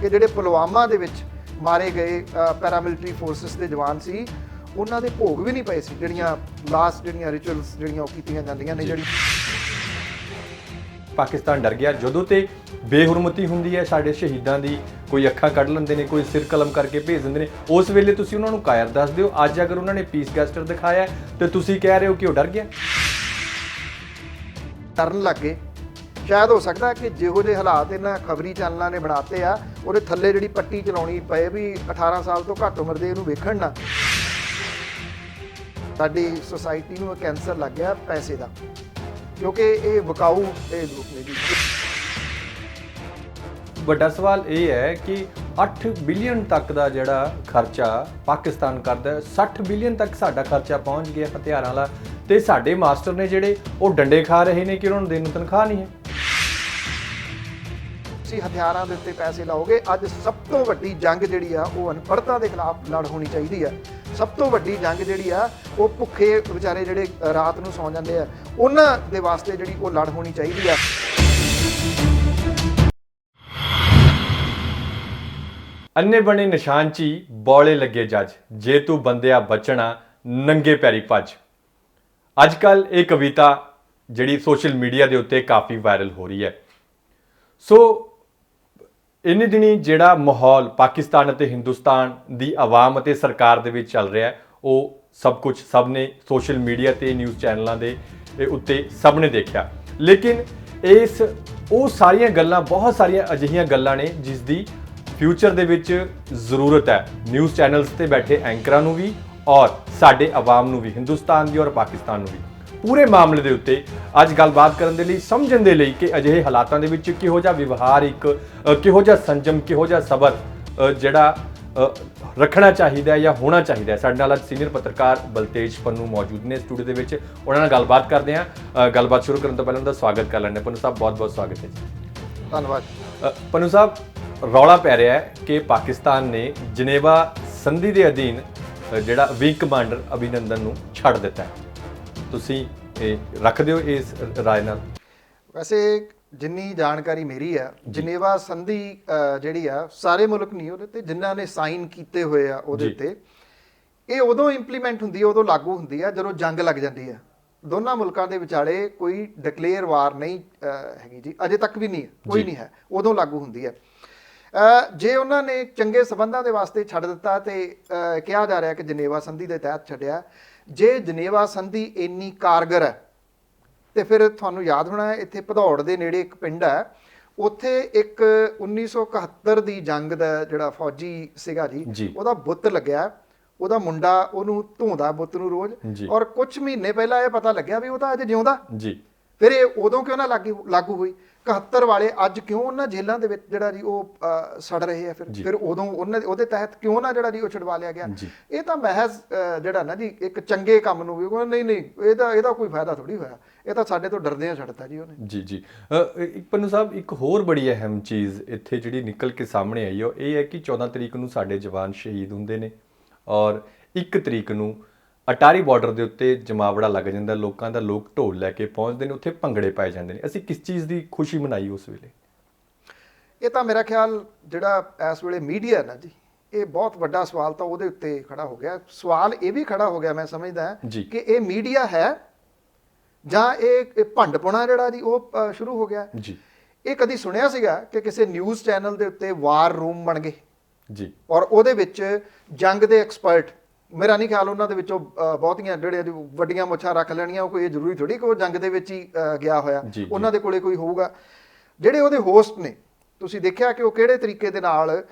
ਕਿ ਜਿਹੜੇ ਪੁਲਵਾਮਾ ਦੇ ਵਿੱਚ ਮਾਰੇ ਗਏ ਪੈਰਾਮਿਲਟਰੀ ਫੋਰਸਸ ਦੇ ਜਵਾਨ ਸੀ ਉਹਨਾਂ ਦੇ ਭੋਗ ਵੀ ਨਹੀਂ ਪਏ ਸੀ ਜਿਹੜੀਆਂ ਲਾਸਟ ਜਿਹੜੀਆਂ ਰਿਚੁਅਲਸ ਜਿਹੜੀਆਂ ਉਹ ਕੀਤੀਆਂ ਜਾਂਦੀਆਂ ਨੇ ਜਿਹੜੀ ਪਾਕਿਸਤਾਨ ਡਰ ਗਿਆ ਜਦੋਂ ਤੇ ਬੇਹੁਰਮਤੀ ਹੁੰਦੀ ਹੈ ਸਾਡੇ ਸ਼ਹੀਦਾਂ ਦੀ ਕੋਈ ਅੱਖਾਂ ਕੱਢ ਲੈਂਦੇ ਨੇ ਕੋਈ ਸਿਰ ਕਲਮ ਕਰਕੇ ਭੇਜ ਦਿੰਦੇ ਨੇ ਉਸ ਵੇਲੇ ਤੁਸੀਂ ਉਹਨਾਂ ਨੂੰ ਕਾਇਰ ਦੱਸ ਦਿਓ ਅੱਜ ਅਗਰ ਉਹਨਾਂ ਨੇ ਪੀਸ ਗੈਸਟਰ ਦਿਖਾਇਆ ਤੇ ਤੁਸੀਂ ਕਹਿ ਰਹੇ ਹੋ ਕਿ ਉਹ ਡਰ ਗਿਆ? ਡਰਨ ਲੱਗੇ ਸ਼ਾਇਦ ਹੋ ਸਕਦਾ ਕਿ ਜਿਹੋ ਜਿਹੇ ਹਾਲਾਤ ਇਹਨਾਂ ਖਬਰੀ ਚੈਨਲਾਂ ਨੇ ਬਣਾਤੇ ਆ, ਉਹਦੇ ਥੱਲੇ ਜਿਹੜੀ ਪੱਟੀ ਚਲਾਉਣੀ ਪਏ ਵੀ 18 ਸਾਲ ਤੋਂ ਘੱਟ ਉਮਰ ਦੇ ਇਹਨੂੰ ਵੇਖਣ ਨਾ। ਸਾਡੀ ਸੋਸਾਇਟੀ ਨੂੰ ਕੈਂਸਰ ਲੱਗ ਗਿਆ ਪੈਸੇ ਦਾ, ਕਿਉਂਕਿ ਇਹ ਵਕਾਊ ਇਹ ਲੋਕ ਨੇ ਜੀ ਵੱਡਾ ਸਵਾਲ ਇਹ ਹੈ ਕਿ 8 ਬਿਲੀਅਨ ਤੱਕ ਦਾ ਜਿਹੜਾ ਖਰਚਾ ਪਾਕਿਸਤਾਨ ਕਰਦਾ ਹੈ 60 ਬਿਲੀਅਨ ਤੱਕ ਸਾਡਾ ਖਰਚਾ ਪਹੁੰਚ ਗਿਆ ਹਥਿਆਰਾਂ ਵਾਲਾ, ਤੇ ਸਾਡੇ ਮਾਸਟਰ ਨੇ ਜਿਹੜੇ ਉਹ ਡੰਡੇ ਖਾ ਰਹੇ ਨੇ ਕਿ ਉਹਨਾਂ ਨੂੰ ਦਿਨ ਤਨਖਾਹ ਨਹੀਂ ਹੈ। ਤੁਸੀਂ ਹਥਿਆਰਾਂ ਦੇ ਉੱਤੇ ਪੈਸੇ ਲਾਓਗੇ, ਅੱਜ ਸਭ ਤੋਂ ਵੱਡੀ ਜੰਗ ਜਿਹੜੀ ਆ, ਉਹ ਅਨਪੜ੍ਹਤਾ ਦੇ ਖਿਲਾਫ ਲੜ ਹੋਣੀ ਚਾਹੀਦੀ ਆ। ਸਭ ਤੋਂ ਵੱਡੀ ਜੰਗ ਜਿਹੜੀ ਆ, ਉਹ ਭੁੱਖੇ ਵਿਚਾਰੇ ਜਿਹੜੇ ਰਾਤ ਨੂੰ ਸੌਂ ਜਾਂਦੇ ਆ, ਉਹਨਾਂ ਦੇ ਵਾਸਤੇ ਜਿਹੜੀ ਉਹ ਲੜ ਹੋਣੀ ਚਾਹੀਦੀ ਆ। ਅੰਨੇ ਬਣੇ ਨਿਸ਼ਾਨ 'ਚ ਬੌਲੇ ਲੱਗੇ ਜੱਜ, ਜੇ ਤੂੰ ਬੰਦਿਆ ਬਚਣਾ, ਨੰਗੇ ਪੈਰੀ ਭੱਜ। ਅੱਜ ਕੱਲ ਇਹ ਕਵਿਤਾ ਜਿਹੜੀ ਸੋਸ਼ਲ ਮੀਡੀਆ ਦੇ ਉੱਤੇ ਕਾਫੀ ਵਾਇਰਲ ਹੋ ਰਹੀ ਹੈ। ਸੋ ਇਨੀ ਦਿਨੀ ਜਿਹੜਾ ਮਾਹੌਲ ਪਾਕਿਸਤਾਨ ਅਤੇ ਹਿੰਦੁਸਤਾਨ ਦੀ ਆਵਾਮ ਅਤੇ ਸਰਕਾਰ ਦੇ ਵਿੱਚ ਚੱਲ ਰਿਹਾ ਹੈ, ਉਹ ਸਭ ਕੁਝ ਸਭ ਨੇ ਸੋਸ਼ਲ ਮੀਡੀਆ ਤੇ ਨਿਊਜ਼ ਚੈਨਲਾਂ ਦੇ ਉੱਤੇ ਸਭ ਨੇ ਦੇਖਿਆ। ਲੇਕਿਨ ਇਸ, ਉਹ ਸਾਰੀਆਂ ਗੱਲਾਂ, ਬਹੁਤ ਸਾਰੀਆਂ ਅਜਿਹੀਆਂ ਗੱਲਾਂ ਨੇ ਜਿਸ ਦੀ ਫਿਊਚਰ ਦੇ ਵਿੱਚ ਜ਼ਰੂਰਤ ਹੈ। ਨਿਊਜ਼ ਚੈਨਲਸ ਤੇ ਬੈਠੇ ਐਂਕਰਾਂ ਨੂੰ ਵੀ ਔਰ ਸਾਡੇ ਆਵਾਮ ਨੂੰ ਵੀ, ਹਿੰਦੁਸਤਾਨ ਦੀ ਔਰ ਪਾਕਿਸਤਾਨ ਨੂੰ ਵੀ। ਪੂਰੇ ਮਾਮਲੇ ਦੇ ਉੱਤੇ ਅੱਜ ਗੱਲਬਾਤ ਕਰਨ ਦੇ ਲਈ ਸਮਝਣ ਦੇ ਲਈ ਕਿ ਅਜਿਹੇ ਹਾਲਾਤਾਂ ਦੇ ਵਿੱਚ ਕਿਹੋ ਜਿਹਾ ਵਿਵਹਾਰ ਇੱਕ ਕਿਹੋ ਜਿਹਾ ਸੰਜਮ ਕਿਹੋ ਜਿਹਾ ਸਬਰ ਜਿਹੜਾ ਰੱਖਣਾ ਚਾਹੀਦਾ ਹੈ ਜਾਂ ਹੋਣਾ ਚਾਹੀਦਾ ਹੈ। ਸਾਡੇ ਨਾਲ ਅੱਜ ਸੀਨੀਅਰ ਪੱਤਰਕਾਰ ਬਲਤੇਜ ਪੰਨੂ ਮੌਜੂਦ ਨੇ ਸਟੂਡੀਓ ਦੇ ਵਿੱਚ। ਉਹਨਾਂ ਨਾਲ ਗੱਲਬਾਤ ਕਰਦੇ ਹਾਂ। ਗੱਲਬਾਤ ਸ਼ੁਰੂ ਕਰਨ ਤੋਂ ਪਹਿਲਾਂ ਉਹਦਾ ਸਵਾਗਤ ਕਰ ਲੈਂਦੇ। ਪੰਨੂ ਸਾਹਿਬ ਬਹੁਤ ਬਹੁਤ ਸਵਾਗਤ ਹੈ ਜੀ। ਧੰਨਵਾਦ। ਪੰਨੂ ਸਾਹਿਬ ਰੌਲਾ ਪੈ ਰਿਹਾ ਹੈ ਕਿ ਪਾਕਿਸਤਾਨ ਨੇ ਜਨੇਵਾ ਸੰਧੀ ਦੇ ਅਧੀਨ ਜਿਹੜਾ ਵਿੰਗ ਕਮਾਂਡਰ ਅਭਿਨੰਦਨ ਨੂੰ ਛੱਡ ਦਿੱਤਾ ਹੈ। ਤੁਸੀਂ ਇਹ ਰੱਖਦੇ ਹੋ ਇਸ ਰਾਏ ਨਾਲ ਵੈਸੇ ਜਿੰਨੀ ਜਾਣਕਾਰੀ ਮੇਰੀ ਆ ਜਨੇਵਾ ਸੰਧੀ ਜਿਹੜੀ ਆ ਸਾਰੇ ਮੁਲਕ ਨਹੀਂ ਉਹਦੇ ਤੇ ਜਿਨ੍ਹਾਂ ਨੇ ਸਾਈਨ ਕੀਤੇ ਹੋਏ ਆ ਉਹਦੇ। ਉੱਤੇ ਇਹ ਉਦੋਂ ਇੰਪਲੀਮੈਂਟ ਹੁੰਦੀ ਹੈ ਉਦੋਂ ਲਾਗੂ ਹੁੰਦੀ ਆ ਜਦੋਂ ਜੰਗ ਲੱਗ ਜਾਂਦੀ ਆ ਦੋਨਾਂ ਮੁਲਕਾਂ ਦੇ ਵਿਚਾਲੇ ਕੋਈ ਡਿਕਲੇਅਰ ਵਾਰ ਨਹੀਂ ਹੈਗੀ ਜੀ ਅਜੇ ਤੱਕ ਵੀ ਨਹੀਂ ਹੈ ਕੋਈ। ਨਹੀਂ ਹੈ ਉਦੋਂ ਲਾਗੂ ਹੁੰਦੀ ਹੈ ਜੇ ਉਹਨਾਂ ਨੇ ਚੰਗੇ ਸਬੰਧਾਂ ਦੇ ਵਾਸਤੇ ਛੱਡ ਦਿੱਤਾ ਤੇ ਕਿਹਾ ਜਾ ਰਿਹਾ ਕਿ ਜਨੇਵਾ ਸੰਧੀ ਦੇ ਤਹਿਤ ਛੱਡਿਆ ਜੇ ਜਨੇਵਾ ਸੰਧੀ ਇੰਨੀ ਕਾਰਗਰ ਹੈ ਤੇ ਫਿਰ ਤੁਹਾਨੂੰ ਯਾਦ ਹੋਣਾ ਇੱਥੇ ਭਦੌੜ ਦੇ ਨੇੜੇ ਇੱਕ ਪਿੰਡ ਹੈ ਉੱਥੇ ਇੱਕ 1971 ਦੀ ਜੰਗ ਦਾ ਜਿਹੜਾ ਫੌਜੀ ਸੀਗਾ ਜੀ। ਉਹਦਾ ਬੁੱਤ ਲੱਗਿਆ ਉਹਦਾ ਮੁੰਡਾ ਉਹਨੂੰ ਧੋਂਦਾ ਬੁੱਤ ਨੂੰ ਰੋਜ਼। ਔਰ ਕੁਝ ਮਹੀਨੇ ਪਹਿਲਾਂ ਇਹ ਪਤਾ ਲੱਗਿਆ ਵੀ ਉਹ ਤਾਂ ਅਜੇ ਜਿਉਂਦਾ ਜੀ ਫਿਰ ਇਹ ਉਦੋਂ ਕਿਉਂ ਨਾ ਲਾਗੂ ਲਾਗੂ ਹੋਈ 71 ਵਾਲੇ ਅੱਜ ਕਿਉਂ ਉਹਨਾਂ ਜੇਲ੍ਹਾਂ ਦੇ ਵਿੱਚ ਜਿਹੜਾ ਜੀ ਉਹ ਸੜ ਰਹੇ ਆ ਫਿਰ। ਫਿਰ ਉਦੋਂ ਉਹਨਾਂ ਉਹਦੇ ਤਹਿਤ ਕਿਉਂ ਨਾ ਜਿਹੜਾ ਜੀ ਉਹ ਛਡਵਾ ਲਿਆ ਗਿਆ। ਇਹ ਤਾਂ ਮਹਿਜ਼ ਜਿਹੜਾ ਨਾ ਜੀ ਇੱਕ ਚੰਗੇ ਕੰਮ ਨੂੰ ਵੀ ਉਹ ਨਹੀਂ ਨਹੀਂ ਇਹਦਾ ਇਹਦਾ ਕੋਈ ਫਾਇਦਾ ਥੋੜੀ ਹੋਇਆ। ਇਹ ਤਾਂ ਸਾਡੇ ਤੋਂ ਡਰਦੇ ਆ ਛੱਡਤਾ ਜੀ ਉਹਨੇ। ਜੀ ਜੀ। ਇੱਕ ਪੰਨੂ ਸਾਹਿਬ ਇੱਕ ਹੋਰ ਬੜੀ ਅਹਿਮ ਚੀਜ਼ ਇੱਥੇ ਜਿਹੜੀ ਨਿਕਲ ਕੇ ਸਾਹਮਣੇ ਆਈ ਉਹ ਇਹ ਹੈ ਕਿ 14 ਤਰੀਕ ਨੂੰ ਸਾਡੇ ਜਵਾਨ ਸ਼ਹੀਦ ਹੁੰਦੇ ਨੇ ਔਰ 1 ਤਰੀਕ ਨੂੰ ਅਟਾਰੀ ਬਾਰਡਰ ਦੇ ਉੱਤੇ ਜਮਾਵੜਾ ਲੱਗ ਜਾਂਦਾ ਲੋਕਾਂ ਦਾ ਲੋਕ ਢੋਲ ਲੈ ਕੇ ਪਹੁੰਚਦੇ ਨੇ ਉੱਥੇ ਭੰਗੜੇ ਪਾਏ ਜਾਂਦੇ ਨੇ। ਅਸੀਂ ਕਿਸ ਚੀਜ਼ ਦੀ ਖੁਸ਼ੀ ਮਨਾਈ ਉਸ ਵੇਲੇ? ਇਹ ਤਾਂ ਮੇਰਾ ਖਿਆਲ ਜਿਹੜਾ ਇਸ ਵੇਲੇ ਮੀਡੀਆ ਨਾ ਜੀ ਇਹ ਬਹੁਤ ਵੱਡਾ ਸਵਾਲ ਤਾਂ ਉਹਦੇ ਉੱਤੇ ਖੜਾ ਹੋ ਗਿਆ। ਸਵਾਲ ਇਹ ਵੀ ਖੜਾ ਹੋ ਗਿਆ ਮੈਂ ਸਮਝਦਾ। ਕਿ ਇਹ ਮੀਡੀਆ ਹੈ ਜਾਂ ਇਹ ਭੰਡਪੁਣਾ ਜਿਹੜਾ ਜੀ ਉਹ ਸ਼ੁਰੂ ਹੋ ਗਿਆ? ਜੀ। ਇਹ ਕਦੀ ਸੁਣਿਆ ਸੀਗਾ ਕਿ ਕਿਸੇ ਨਿਊਜ਼ ਚੈਨਲ ਦੇ ਉੱਤੇ ਵਾਰ ਰੂਮ ਬਣ ਗਏ? ਜੀ। ਔਰ ਉਹਦੇ ਵਿੱਚ ਜੰਗ ਦੇ ਐਕਸਪਰਟ ਮੇਰਾ ਨਹੀਂ ਖਿਆਲ ਉਹਨਾਂ ਦੇ ਵਿੱਚੋਂ ਬਹੁਤੀਆਂ ਜਿਹੜੇ ਵੱਡੀਆਂ ਮੁੱਛਾਂ ਰੱਖ ਲੈਣੀਆਂ ਉਹ ਕੋਈ ਇਹ ਜ਼ਰੂਰੀ ਥੋੜੀ ਕਿ ਉਹ ਜੰਗ ਦੇ ਵਿੱਚ ਹੀ ਗਿਆ ਹੋਇਆ। ਉਹਨਾਂ ਦੇ ਕੋਲੇ ਕੋਈ ਹੋਊਗਾ। ਜਿਹੜੇ ਉਹਦੇ ਹੋਸਟ ਨੇ ਤੁਸੀਂ ਦੇਖਿਆ ਕਿ ਉਹ ਕਿਹੜੇ ਤਰੀਕੇ ਦੇ ਨਾਲ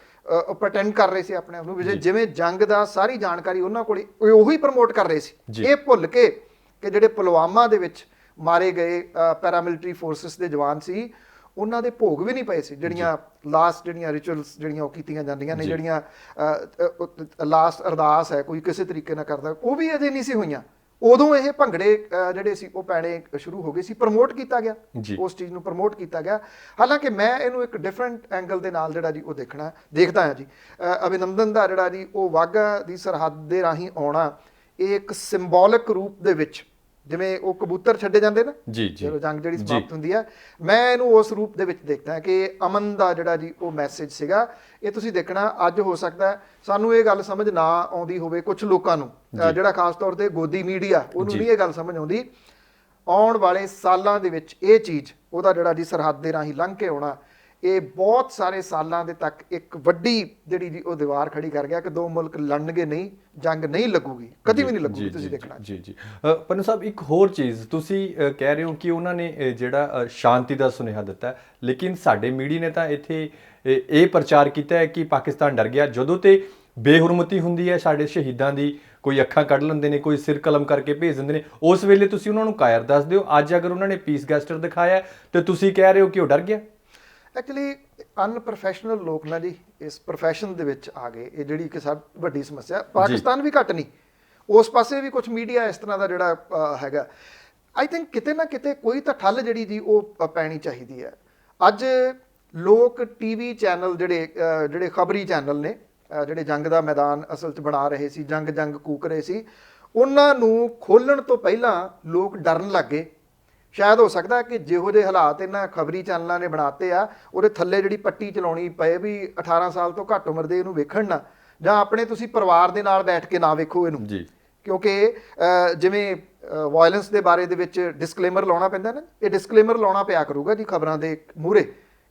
ਪ੍ਰਟੈਂਡ ਕਰ ਰਹੇ ਸੀ ਆਪਣੇ ਆਪ ਨੂੰ? ਜਿਵੇਂ ਜੰਗ ਦਾ ਸਾਰੀ ਜਾਣਕਾਰੀ ਉਹਨਾਂ ਕੋਲੇ ਉਹ ਪ੍ਰਮੋਟ ਕਰ ਰਹੇ ਸੀ। ਇਹ ਭੁੱਲ ਕੇ ਕਿ ਜਿਹੜੇ ਪੁਲਵਾਮਾ ਦੇ ਵਿੱਚ ਮਾਰੇ ਗਏ ਪੈਰਾਮਿਲਟਰੀ ਫੋਰਸਸ ਦੇ ਜਵਾਨ ਸੀ ਉਹਨਾਂ ਦੇ ਭੋਗ ਵੀ ਨਹੀਂ ਪਏ ਸੀ। ਜਿਹੜੀਆਂ ਲਾਸਟ ਜਿਹੜੀਆਂ ਰਿਚੁਅਲਸ ਜਿਹੜੀਆਂ ਉਹ ਕੀਤੀਆਂ ਜਾਂਦੀਆਂ ਨੇ। ਜਿਹੜੀਆਂ ਲਾਸਟ ਅਰਦਾਸ ਹੈ ਕੋਈ ਕਿਸੇ ਤਰੀਕੇ ਨਾਲ ਕਰਦਾ ਉਹ ਵੀ ਅਜੇ ਨਹੀਂ ਸੀ ਹੋਈਆਂ। ਉਦੋਂ ਇਹ ਭੰਗੜੇ ਜਿਹੜੇ ਸੀ ਉਹ ਪੈਣੇ ਸ਼ੁਰੂ ਹੋ ਗਏ ਸੀ ਪ੍ਰਮੋਟ ਕੀਤਾ ਗਿਆ। ਉਸ ਚੀਜ਼ ਨੂੰ ਪ੍ਰਮੋਟ ਕੀਤਾ ਗਿਆ। ਹਾਲਾਂਕਿ ਮੈਂ ਇਹਨੂੰ ਇੱਕ ਡਿਫਰੈਂਟ ਐਂਗਲ ਦੇ ਨਾਲ ਜਿਹੜਾ ਜੀ ਉਹ ਦੇਖਣਾ ਦੇਖਦਾ ਹਾਂ ਜੀ। ਅਭਿਨੰਦਨ ਦਾ ਜਿਹੜਾ ਜੀ ਉਹ ਵਾਗਾ ਦੀ ਸਰਹੱਦ ਦੇ ਰਾਹੀਂ ਆਉਣਾ ਇਹ ਇੱਕ ਸਿੰਬੋਲਿਕ ਰੂਪ ਦੇ ਵਿੱਚ ਜਿਵੇਂ ਉਹ ਕਬੂਤਰ ਛੱਡੇ ਜਾਂਦੇ ਨਾ ਜੀ ਜੀ ਜਦੋਂ ਜੰਗ ਜਿਹੜੀ। ਸਮਾਪਤ ਹੁੰਦੀ ਹੈ ਮੈਂ ਇਹਨੂੰ ਉਸ ਰੂਪ ਦੇ ਵਿੱਚ ਦੇਖਦਾ ਕਿ ਅਮਨ ਦਾ ਜਿਹੜਾ ਜੀ ਉਹ ਮੈਸੇਜ ਸੀਗਾ ਇਹ ਤੁਸੀਂ ਦੇਖਣਾ ਅੱਜ ਹੋ ਸਕਦਾ ਸਾਨੂੰ ਇਹ ਗੱਲ ਸਮਝ ਨਾ ਆਉਂਦੀ ਹੋਵੇ ਕੁਝ ਲੋਕਾਂ ਨੂੰ ਜਿਹੜਾ ਖਾਸ ਤੌਰ ਤੇ ਗੋਦੀ ਮੀਡੀਆ ਉਹਨੂੰ। ਨਹੀਂ ਇਹ ਗੱਲ ਸਮਝ ਆਉਂਦੀ ਆਉਣ ਵਾਲੇ ਸਾਲਾਂ ਦੇ ਵਿੱਚ ਇਹ ਚੀਜ਼ ਉਹਦਾ ਜਿਹੜਾ ਜੀ ਸਰਹੱਦ ਦੇ ਰਾਹੀਂ ਲੰਘ ਕੇ ਆਉਣਾ ਇਹ ਬਹੁਤ ਸਾਰੇ ਸਾਲਾਂ ਦੇ ਤੱਕ ਇੱਕ ਵੱਡੀ ਜਿਹੜੀ ਉਹ ਦੀਵਾਰ ਖੜੀ ਕਰ ਗਿਆ ਕਿ ਦੋ ਮੁਲਕ ਲੜਨਗੇ ਨਹੀਂ ਜੰਗ ਨਹੀਂ ਲੱਗੂਗੀ ਕਦੀ ਵੀ ਨਹੀਂ ਲੱਗੂਗੀ ਤੁਸੀਂ ਦੇਖਣਾ ਜੀ ਜੀ। ਪੰਨੂ ਸਾਹਿਬ ਇੱਕ ਹੋਰ ਚੀਜ਼ ਤੁਸੀਂ ਕਹਿ ਰਹੇ ਹੋ ਕਿ ਉਹਨਾਂ ਨੇ ਜਿਹੜਾ ਸ਼ਾਂਤੀ ਦਾ ਸੁਨੇਹਾ ਦਿੱਤਾ ਲੇਕਿਨ ਸਾਡੇ ਮੀਡੀਆ ਨੇ ਤਾਂ ਇੱਥੇ ਇਹ ਪ੍ਰਚਾਰ ਕੀਤਾ ਹੈ ਕਿ ਪਾਕਿਸਤਾਨ ਡਰ ਗਿਆ। ਜਦੋਂ ਤੇ ਬੇਹੁਰਮਤੀ ਹੁੰਦੀ ਹੈ ਸਾਡੇ ਸ਼ਹੀਦਾਂ ਦੀ ਕੋਈ ਅੱਖਾਂ ਕੱਢ ਲੈਂਦੇ ਨੇ ਕੋਈ ਸਿਰ ਕਲਮ ਕਰਕੇ ਭੇਜ ਦਿੰਦੇ ਨੇ ਉਸ ਵੇਲੇ ਤੁਸੀਂ ਉਹਨਾਂ ਨੂੰ ਕਾਇਰ ਦੱਸ ਦਿਓ। ਅੱਜ ਅਗਰ ਉਹਨਾਂ ਨੇ ਪੀਸ ਗੈਸਟਰ ਦਿਖਾਇਆ ਤੇ ਤੁਸੀਂ ਕਹਿ ਰਹੇ ਹੋ ਕਿ ਉਹ ਡਰ ਗਿਆ? ਐਕਚੁਅਲੀ ਅਨਪ੍ਰੋਫੈਸ਼ਨਲ ਲੋਕ ਨਾ ਜੀ ਇਸ profession ਦੇ ਵਿੱਚ ਆ ਗਏ। ਇਹ ਜਿਹੜੀ ਕਿ ਸਭ ਵੱਡੀ ਸਮੱਸਿਆ ਪਾਕਿਸਤਾਨ ਵੀ ਘੱਟ ਨਹੀਂ। ਉਸ ਪਾਸੇ ਵੀ ਕੁਝ ਮੀਡੀਆ ਇਸ ਤਰ੍ਹਾਂ ਦਾ ਜਿਹੜਾ ਹੈਗਾ। ਆਈ ਥਿੰਕ ਕਿਤੇ ਨਾ ਕਿਤੇ ਕੋਈ ਤਾਂ ਠੱਲ ਜਿਹੜੀ ਜੀ ਉਹ ਪੈਣੀ ਚਾਹੀਦੀ ਹੈ। ਅੱਜ ਲੋਕ ਟੀਵੀ ਚੈਨਲ ਜਿਹੜੇ ਜਿਹੜੇ ਖਬਰੀ ਚੈਨਲ ਨੇ ਜਿਹੜੇ ਜੰਗ ਦਾ ਮੈਦਾਨ ਅਸਲ 'ਚ ਬਣਾ ਰਹੇ ਸੀ ਜੰਗ ਜੰਗ ਕੂਕ ਰਹੇ ਸੀ ਉਹਨਾਂ ਨੂੰ ਖੋਲਣ ਤੋਂ ਪਹਿਲਾਂ ਲੋਕ ਡਰਨ ਲੱਗੇ ਸ਼ਾਇਦ ਹੋ ਸਕਦਾ ਕਿ ਜਿਹੋ ਜਿਹੇ ਹਾਲਾਤ ਇਹਨਾਂ ਖਬਰੀ ਚੈਨਲਾਂ ਨੇ ਬਣਾਤੇ ਆ ਉਹਦੇ ਥੱਲੇ ਜਿਹੜੀ ਪੱਟੀ ਚਲਾਉਣੀ ਪਏ ਵੀ 18 ਸਾਲ ਤੋਂ ਘੱਟ ਉਮਰ ਦੇ ਇਹਨੂੰ ਵੇਖਣ ਨਾ ਜਾਂ ਆਪਣੇ ਤੁਸੀਂ ਪਰਿਵਾਰ ਦੇ ਨਾਲ ਬੈਠ ਕੇ ਨਾ ਵੇਖੋ ਇਹਨੂੰ। ਜੀ। ਕਿਉਂਕਿ ਜਿਵੇਂ ਵਾਇਲੈਂਸ ਦੇ ਬਾਰੇ ਦੇ ਵਿੱਚ ਡਿਸਕਲੇਮਰ ਲਾਉਣਾ ਪੈਂਦਾ ਨਾ ਇਹ ਡਿਸਕਲੇਮਰ ਲਾਉਣਾ ਪਿਆ ਕਰੂਗਾ ਜੀ ਖਬਰਾਂ ਦੇ ਮੂਹਰੇ।